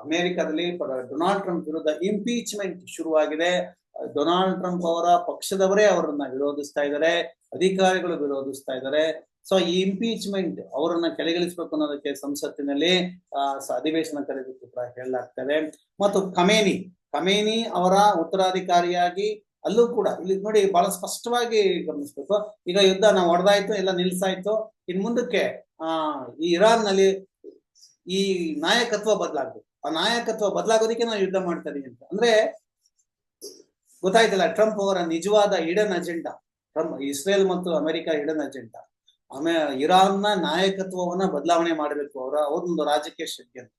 Speaker 1: ಅಮೆರಿಕದಲ್ಲಿ ಡೊನಾಲ್ಡ್ ಟ್ರಂಪ್ ವಿರುದ್ಧ ಇಂಪೀಚ್ಮೆಂಟ್ ಶುರುವಾಗಿದೆ. ಡೊನಾಲ್ಡ್ ಟ್ರಂಪ್ ಅವರ ಪಕ್ಷದವರೇ ಅವರನ್ನ ವಿರೋಧಿಸ್ತಾ ಇದ್ದಾರೆ, ಅಧಿಕಾರಿಗಳು ವಿರೋಧಿಸ್ತಾ ಇದ್ದಾರೆ. ಸೊ, ಈ ಇಂಪೀಚ್ಮೆಂಟ್ ಅವರನ್ನ ಕೆಳಗಿಳಿಸಬೇಕು ಅನ್ನೋದಕ್ಕೆ ಸಂಸತ್ತಿನಲ್ಲಿ ಅಧಿವೇಶನ ಕರೆದಿದ್ದು ಕೂಡ ಹೇಳಲಾಗ್ತದೆ. ಮತ್ತು ಕಮೇನಿ ಕಮೇನಿ ಅವರ ಉತ್ತರಾಧಿಕಾರಿಯಾಗಿ ಅಲ್ಲೂ ಕೂಡ, ಇಲ್ಲಿ ನೋಡಿ ಬಹಳ ಸ್ಪಷ್ಟವಾಗಿ ಗಮನಿಸ್ಬೇಕು. ಈಗ ಯುದ್ಧ ನಾವು ಹೊಡೆದಾಯ್ತು, ಎಲ್ಲ ನಿಲ್ಸಾಯ್ತು ಇನ್ ಮುಂದಕ್ಕೆ, ಆ, ಈ ಇರಾನ್ನಲ್ಲಿ ಈ ನಾಯಕತ್ವ ಬದಲಾಗ್ಬೇಕು. ಆ ನಾಯಕತ್ವ ಬದಲಾಗೋದಕ್ಕೆ ನಾವು ಯುದ್ಧ ಮಾಡ್ತಾ ಅಂತ. ಅಂದ್ರೆ ಗೊತ್ತಾಯ್ತಲ್ಲ, ಟ್ರಂಪ್ ಅವರ ನಿಜವಾದ ಇಡನ್ ಅಜೆಂಡಾ, ಟ್ರಂಪ್, ಇಸ್ರೇಲ್ ಮತ್ತು ಅಮೆರಿಕ ಇಡನ್ ಅಜೆಂಡಾ. ಆಮೇಲೆ ಇರಾನ್ನ ನಾಯಕತ್ವವನ್ನ ಬದಲಾವಣೆ ಮಾಡಬೇಕು ಅವರ, ಅವ್ರೊಂದು ರಾಜಕೀಯ ಷಡ್ಯಂತ್ರ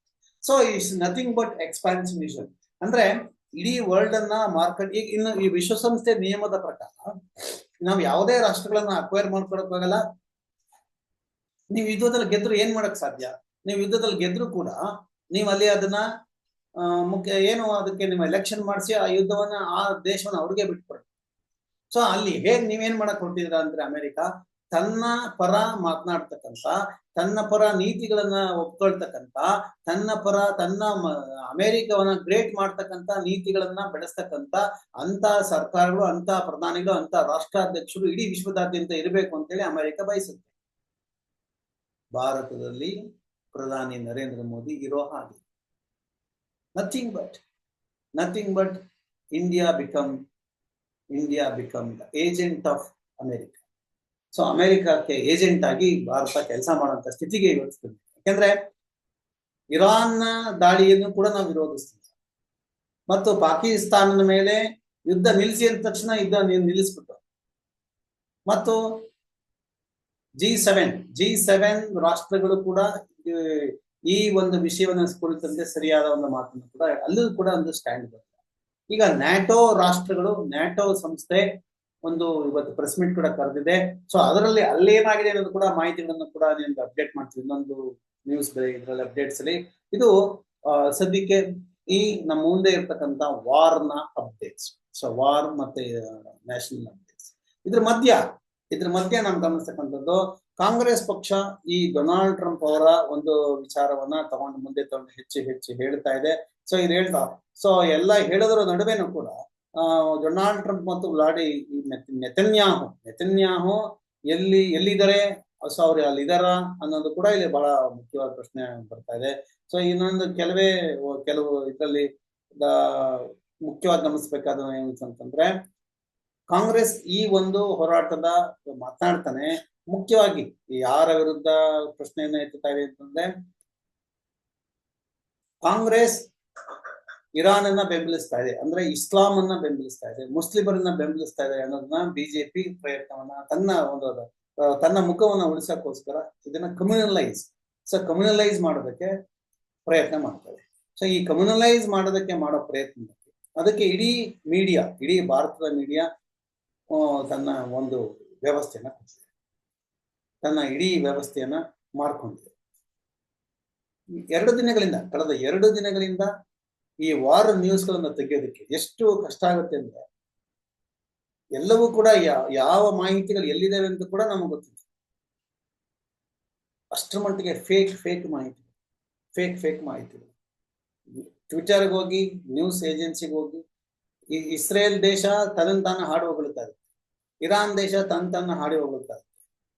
Speaker 1: so it's nothing but expansionism ಅಂದ್ರೆ, ಇಡೀ ವರ್ಲ್ಡ್ ಅನ್ನ ಮಾರ್ಕೆಟ್ ಈಗ ಇನ್ನು ಈ ವಿಶ್ವಸಂಸ್ಥೆ ನಿಯಮದ ಪ್ರಕಾರ, ನಾವು ಯಾವುದೇ ರಾಷ್ಟ್ರಗಳನ್ನ ಅಕ್ವೈರ್ ಮಾಡ್ಕೊಳಕ್ ಹೋಗಲ್ಲ ನೀವು ಯುದ್ಧದಲ್ಲಿ ಗೆದ್ರು ಏನ್ ಮಾಡಕ್ ಸಾಧ್ಯ? ನೀವು ಯುದ್ಧದಲ್ಲಿ ಗೆದ್ರು ಕೂಡ ನೀವು ಅಲ್ಲಿ ಅದನ್ನ ಮುಖ್ಯ ಏನು ಅದಕ್ಕೆ ನಿಮ್ಮ ಎಲೆಕ್ಷನ್ ಮಾಡಿಸಿ ಆ ಯುದ್ಧವನ್ನ ಆ ದೇಶವನ್ನ ಅವ್ರಿಗೆ ಬಿಟ್ಕೊಡಿ. ಸೊ ಅಲ್ಲಿ ಹೇಗ್ ನೀವೇನ್ ಮಾಡಕ್ ಹೊರಟಿದ್ರ ಅಂದ್ರೆ ಅಮೆರಿಕ, ತನ್ನ ಪರ ಮಾತನಾಡ್ತಕ್ಕಂತ, ತನ್ನ ಪರ ನೀತಿಗಳನ್ನ ಒಪ್ಕೊಳ್ತಕ್ಕಂತ, ತನ್ನ ಪರ ತನ್ನ ಅಮೆರಿಕವನ್ನ ಗ್ರೇಟ್ ಮಾಡ್ತಕ್ಕಂತ ನೀತಿಗಳನ್ನ ಬೆಳೆಸ್ತಕ್ಕಂತ ಅಂತ ಸರ್ಕಾರಗಳು, ಅಂತ ಪ್ರಧಾನಿಗಳು, ಅಂತ ರಾಷ್ಟ್ರಾಧ್ಯಕ್ಷರು ಇಡೀ ವಿಶ್ವದಾದ್ಯಂತ ಇರಬೇಕು ಅಂತೇಳಿ ಅಮೆರಿಕ ಬಯಸುತ್ತೆ. ಭಾರತದಲ್ಲಿ ಪ್ರಧಾನಿ ನರೇಂದ್ರ ಮೋದಿ ಇರೋ ಹಾಗೆ. Nothing but nothing but India become India become the agent of America so ಅಮೆರಿಕಕ್ಕೆ ಏಜೆಂಟ್ ಆಗಿ ಭಾರತ ಕೆಲಸ ಮಾಡುವಂತ ಸ್ಥಿತಿಗೆ ಇವತ್ತು. ಯಾಕೆಂದ್ರೆ ಇರಾನ್ನ ದಾಳಿಯನ್ನು ಕೂಡ ನಾವು ವಿರೋಧಿಸ್ತೀವಿ. ಮತ್ತು ಪಾಕಿಸ್ತಾನದ ಮೇಲೆ ಯುದ್ಧ ನಿಲ್ಲಿಸಿ ಅಂದ ತಕ್ಷಣ ಯುದ್ಧ ನಿಲ್ಲಿಸ್ಬಿಟ್ಟು. ಮತ್ತು ಜಿ ಸೆವೆನ್ ಜಿ ಸೆವೆನ್ ರಾಷ್ಟ್ರಗಳು ಕೂಡ ಈ- ಒಂದು ವಿಷಯವನ್ನು ಕುರಿತಂತೆ ಸರಿಯಾದ ಒಂದು ಮಾತನ್ನು ಕೂಡ ಅಲ್ಲೂ ಕೂಡ ಒಂದು ಸ್ಟ್ಯಾಂಡ್ ಬರುತ್ತೆ ಈಗ ನ್ಯಾಟೋ ರಾಷ್ಟ್ರಗಳು, ನ್ಯಾಟೋ ಸಂಸ್ಥೆ ಒಂದು ಇವತ್ತು ಪ್ರೆಸ್ ಮೀಟ್ ಕೂಡ ಕರೆದಿದೆ. ಸೊ ಅದರಲ್ಲಿ ಅಲ್ಲೇನಾಗಿದೆ ಅನ್ನೋದು ಕೂಡ ಮಾಹಿತಿಗಳನ್ನು ಕೂಡ ನಿಮ್ಗೆ ಅಪ್ಡೇಟ್ ಮಾಡ್ತೀವಿ. ಇನ್ನೊಂದು ನ್ಯೂಸ್ ಇದರಲ್ಲಿ ಅಪ್ಡೇಟ್ಸ್ ಅಲ್ಲಿ. ಇದು ಸದ್ಯಕ್ಕೆ ಈ ನಮ್ಮ ಮುಂದೆ ಇರ್ತಕ್ಕಂಥ ವಾರ್ನ ಅಪ್ಡೇಟ್ಸ್ ಸೊ ವಾರ್ ಮತ್ತೆ ನ್ಯಾಷನಲ್ ಅಪ್ಡೇಟ್ಸ್ ಇದ್ರ ಮಧ್ಯ ಇದ್ರ ಮಧ್ಯೆ ನಾವು ಗಮನಿಸ್ತಕ್ಕಂಥದ್ದು, ಕಾಂಗ್ರೆಸ್ ಪಕ್ಷ ಈ ಡೊನಾಲ್ಡ್ ಟ್ರಂಪ್ ಅವರ ಒಂದು ವಿಚಾರವನ್ನ ತಗೊಂಡು ಮುಂದೆ ತಗೊಂಡು ಹೆಚ್ಚು ಹೆಚ್ಚು ಹೇಳ್ತಾ ಇದೆ. ಸೊ ಇದು ಹೇಳ್ತಾ ಸೊ ಎಲ್ಲ ಹೇಳೋದ್ರ ನಡುವೆನೂ ಕೂಡ ಡೊನಾಲ್ಡ್ ಟ್ರಂಪ್ ಮತ್ತು ವ್ಲಾಡಿ ನೆತನ್ಯಾಹು ನೆತನ್ಯಾಹು ಎಲ್ಲಿ, ಎಲ್ಲಿದ್ದಾರೆ? ಸೊ ಅವ್ರು ಅಲ್ಲಿದಾರ ಅನ್ನೋದು ಕೂಡ ಇಲ್ಲಿ ಬಹಳ ಮುಖ್ಯವಾದ ಪ್ರಶ್ನೆ ಬರ್ತಾ ಇದೆ. ಸೊ ಇನ್ನೊಂದು ಕೆಲವೇ, ಕೆಲವು ಇದರಲ್ಲಿ ಮುಖ್ಯವಾಗಿ ಗಮನಿಸಬೇಕಾದ ಏನು ಅಂತಂದ್ರೆ ಕಾಂಗ್ರೆಸ್ ಈ ಒಂದು ಹೋರಾಟದ ಮಾತನಾಡ್ತಾನೆ. ಮುಖ್ಯವಾಗಿ ಯಾರ ವಿರುದ್ಧ ಪ್ರಶ್ನೆಯನ್ನ ಎತ್ತುತ್ತಾ ಇದೆ ಅಂತಂದ್ರೆ, ಕಾಂಗ್ರೆಸ್ ಇರಾನ್ ಅನ್ನ ಬೆಂಬಲಿಸ್ತಾ ಇದೆ. ಅಂದ್ರೆ ಇಸ್ಲಾಂ ಅನ್ನ ಬೆಂಬಲಿಸ್ತಾ ಇದೆ. ಮುಸ್ಲಿಮರನ್ನ ಬೆಂಬಲಿಸ್ತಾ ಇದೆ ಅನ್ನೋದನ್ನ ಬಿಜೆಪಿ ಪ್ರಯತ್ನವನ್ನ ತನ್ನ ಒಂದು ತನ್ನ ಮುಖವನ್ನ ಉಳಿಸಕ್ಕೋಸ್ಕರ ಇದನ್ನ ಕಮ್ಯುನಲೈಸ್. ಸೊ ಕಮ್ಯುನಲೈಸ್ ಮಾಡೋದಕ್ಕೆ ಪ್ರಯತ್ನ ಮಾಡ್ತಾರೆ ಸೊ ಈ ಕಮ್ಯುನಲೈಸ್ ಮಾಡೋದಕ್ಕೆ ಮಾಡೋ ಪ್ರಯತ್ನ ಅದಕ್ಕೆ ಇಡೀ ಮೀಡಿಯಾ, ಇಡೀ ಭಾರತದ ಮೀಡಿಯಾ ತನ್ನ ಒಂದು ವ್ಯವಸ್ಥೆಯನ್ನ ಕೊಟ್ಟಿದೆ ತನ್ನ ಇಡೀ ವ್ಯವಸ್ಥೆಯನ್ನ ಮಾಡ್ಕೊಂಡಿದೆ ಎರಡು ದಿನಗಳಿಂದ, ಕಳೆದ ಎರಡು ದಿನಗಳಿಂದ ಈ ವಾರ್ ನ್ಯೂಸ್ಗಳನ್ನ ತೆಗೆಯೋದಕ್ಕೆ ಎಷ್ಟು ಕಷ್ಟ ಆಗುತ್ತೆ ಅಂದ್ರೆ, ಎಲ್ಲವೂ ಕೂಡ ಯಾವ ಮಾಹಿತಿಗಳು ಎಲ್ಲಿದ್ದಾವೆ ಅಂತ ಕೂಡ ನಮಗೆ ಗೊತ್ತಿದೆ ಅಷ್ಟರ ಮಟ್ಟಿಗೆ ಫೇಕ್ ಫೇಕ್ ಮಾಹಿತಿ ಫೇಕ್ ಫೇಕ್ ಮಾಹಿತಿಗಳು. ಟ್ವಿಟರ್ಗೆ ಹೋಗಿ ನ್ಯೂಸ್ ಏಜೆನ್ಸಿಗೆ ಹೋಗಿ ಇಸ್ರೇಲ್ ದೇಶ ತನ್ನ ತಾನು ಹಾಡು ಹೋಗ್ತಾ ಇರಾನ್ ದೇಶ ತನ್ನ ತನ್ನ ಹಾಡಿ ಹೋಗ್ತಾ ಇದೆ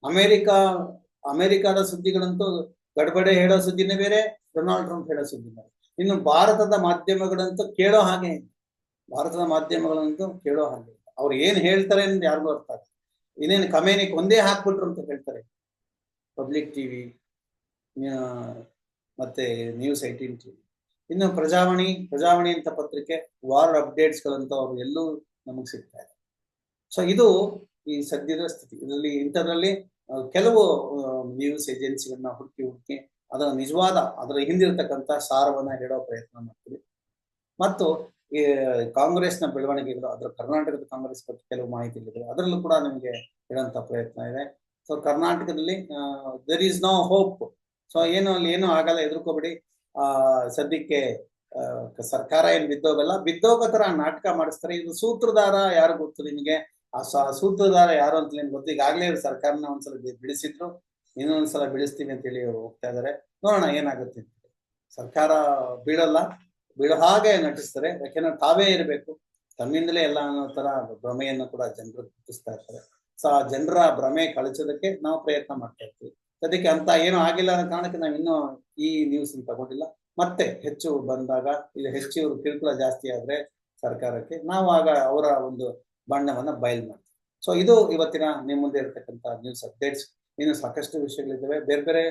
Speaker 1: ಅಮೆರಿಕ, ಅಮೆರಿಕದ ಸುದ್ದಿಗಳಂತೂ ಗಡ್ಬಡೆ ಹೇಳೋ ಸುದ್ದಿನೇ ಬೇರೆ, ಡೊನಾಲ್ಡ್ ಟ್ರಂಪ್ ಹೇಳೋ ಸುದ್ದಿನೇ ಇನ್ನು ಭಾರತದ ಮಾಧ್ಯಮಗಳಂತೂ ಕೇಳೋ ಹಾಗೆ ಭಾರತದ ಮಾಧ್ಯಮಗಳಂತೂ ಕೇಳೋ ಹಾಗೆ. ಅವ್ರು ಏನ್ ಹೇಳ್ತಾರೆ ಅಂತ ಯಾರಿಗೂ ಅರ್ಥ ಆಗಲ್ಲ. ಇನ್ನೇನು ಕಮೇನಿಕ್ ಒಂದೇ ಹಾಕ್ಬಿಟ್ರು ಅಂತ ಹೇಳ್ತಾರೆ. ಪಬ್ಲಿಕ್ ಟಿವಿ ಮತ್ತೆ ನ್ಯೂಸ್ ಐಟೀನ್ ಟಿವಿ ಇನ್ನು ಪ್ರಜಾವಾಣಿ ಪ್ರಜಾವಾಣಿ ಅಂತ ಪತ್ರಿಕೆ, ವಾರ್ ಅಪ್ಡೇಟ್ಸ್ ಗಳಂತ ಅವರು ಎಲ್ಲೂ ನಮಗೆ ಸಿಗ್ತಾ ಇದೆ ಸೊ ಇದು ಈ ಸದ್ಯದ ಸ್ಥಿತಿ. ಇದರಲ್ಲಿ ಇಂಥದ್ರಲ್ಲಿ ಕೆಲವು ನ್ಯೂಸ್ ಏಜೆನ್ಸಿಗಳನ್ನ ಹುಡುಕಿ ಹುಡುಕಿ ಅದರ ನಿಜವಾದ, ಅದರ ಹಿಂದಿರ್ತಕ್ಕಂಥ ಸಾರವನ್ನ ಹೇಳೋ ಪ್ರಯತ್ನ ಮಾಡ್ತೀವಿ. ಮತ್ತು ಈ ಕಾಂಗ್ರೆಸ್ನ ಬೆಳವಣಿಗೆಗಳು, ಅದರ ಕರ್ನಾಟಕದ ಕಾಂಗ್ರೆಸ್ ಬಗ್ಗೆ ಕೆಲವು ಮಾಹಿತಿಗಳಿದೆ ಅದರಲ್ಲೂ ಕೂಡ ನಿಮಗೆ ಹೇಳುವಂತ ಪ್ರಯತ್ನ ಇದೆ. ಸೊ ಕರ್ನಾಟಕದಲ್ಲಿ there is no hope so ಏನು ಅಲ್ಲಿ ಏನು ಆಗಲ್ಲ, ಹೆದರ್ಕೋಬೇಡಿ. ಆ, ಸದ್ಯಕ್ಕೆ ಸರ್ಕಾರ ಏನ್ ಬಿದ್ದೋಗಲ್ಲ. ಬಿದ್ದೋಗೋ ತರ ನಾಟಕ ಮಾಡಿಸ್ತಾರೆ. ಇದು ಸೂತ್ರಧಾರ ಯಾರು ಗೊತ್ತು ನಿಮಗೆ? ಆ ಸೂತ್ರಧಾರ ಯಾರು ಅಂತ ನಿಮ್ಗೆ ಗೊತ್ತು? ಈಗಾಗಲೇ ಸರ್ಕಾರನ ಒಂದ್ಸಲ ಬಿಡಿಸಿದ್ರು. ಇನ್ನೊಂದ್ಸಲ ಬಿಡಿಸ್ತೀವಿ ಅಂತ ಹೇಳಿ ಹೋಗ್ತಾ ಇದಾರೆ. ನೋಡೋಣ ಏನಾಗುತ್ತೆ. ಸರ್ಕಾರ ಬೀಳಲ್ಲ. ಬೀಳೋ ಹಾಗೆ ನಟಿಸ್ತಾರೆ. ಯಾಕೆಂದ್ರೆ ತಾವೇ ಇರಬೇಕು. ತಮ್ಮಿಂದಲೇ ಎಲ್ಲ ಅನ್ನೋ ತರ ಭ್ರಮೆಯನ್ನು ಕೂಡ ಜನರು ಗುರುತಿಸ್ತಾ ಇರ್ತಾರೆ. ಸೊ ಆ ಜನರ ಭ್ರಮೆ ಕಳಿಸೋದಕ್ಕೆ ನಾವು ಪ್ರಯತ್ನ ಮಾಡ್ತಾ ಇರ್ತೀವಿ. ಸದ್ಯಕ್ಕೆ ಅಂತ ಏನು ಆಗಿಲ್ಲ ಅನ್ನೋ ಕಾರಣಕ್ಕೆ ನಾವು ಇನ್ನೂ ಈ ನ್ಯೂಸ್ ತಗೊಂಡಿಲ್ಲ. ಮತ್ತೆ ಹೆಚ್ಚು ಬಂದಾಗ ಇಲ್ಲಿ ಹೆಚ್ಚು ಇವರು ಕಿರುಕುಳ ಜಾಸ್ತಿ ಆದ್ರೆ ಸರ್ಕಾರಕ್ಕೆ ನಾವು ಆಗ ಅವರ ಒಂದು ಬಣ್ಣವನ್ನ ಬಯಲು ಮಾಡ್ತೀವಿ. ಸೊ ಇದು ಇವತ್ತಿನ ನಿಮ್ಮ ಮುಂದೆ ಇರತಕ್ಕಂತ ನ್ಯೂಸ್ ಅಪ್ಡೇಟ್ಸ್ ಇನ್ನು ಸಾಕಷ್ಟು ವಿಷಯಗಳಿದ್ದಾವೆ. ಬೇರೆ ಬೇರೆ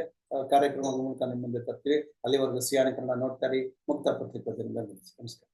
Speaker 1: ಕಾರ್ಯಕ್ರಮಗಳ ಮೂಲಕ ನಿಮ್ಮ ಮುಂದೆ ತರ್ತೀವಿ. ಅಲ್ಲಿವರೆಗೂ ಸಿಯಾನಿ ಕನ್ನಡ ನೋಡ್ತಾರೆ ಮುಕ್ತ ಪತ್ರಿಕೋದ್ಯಮದ ನಮಸ್ಕಾರ.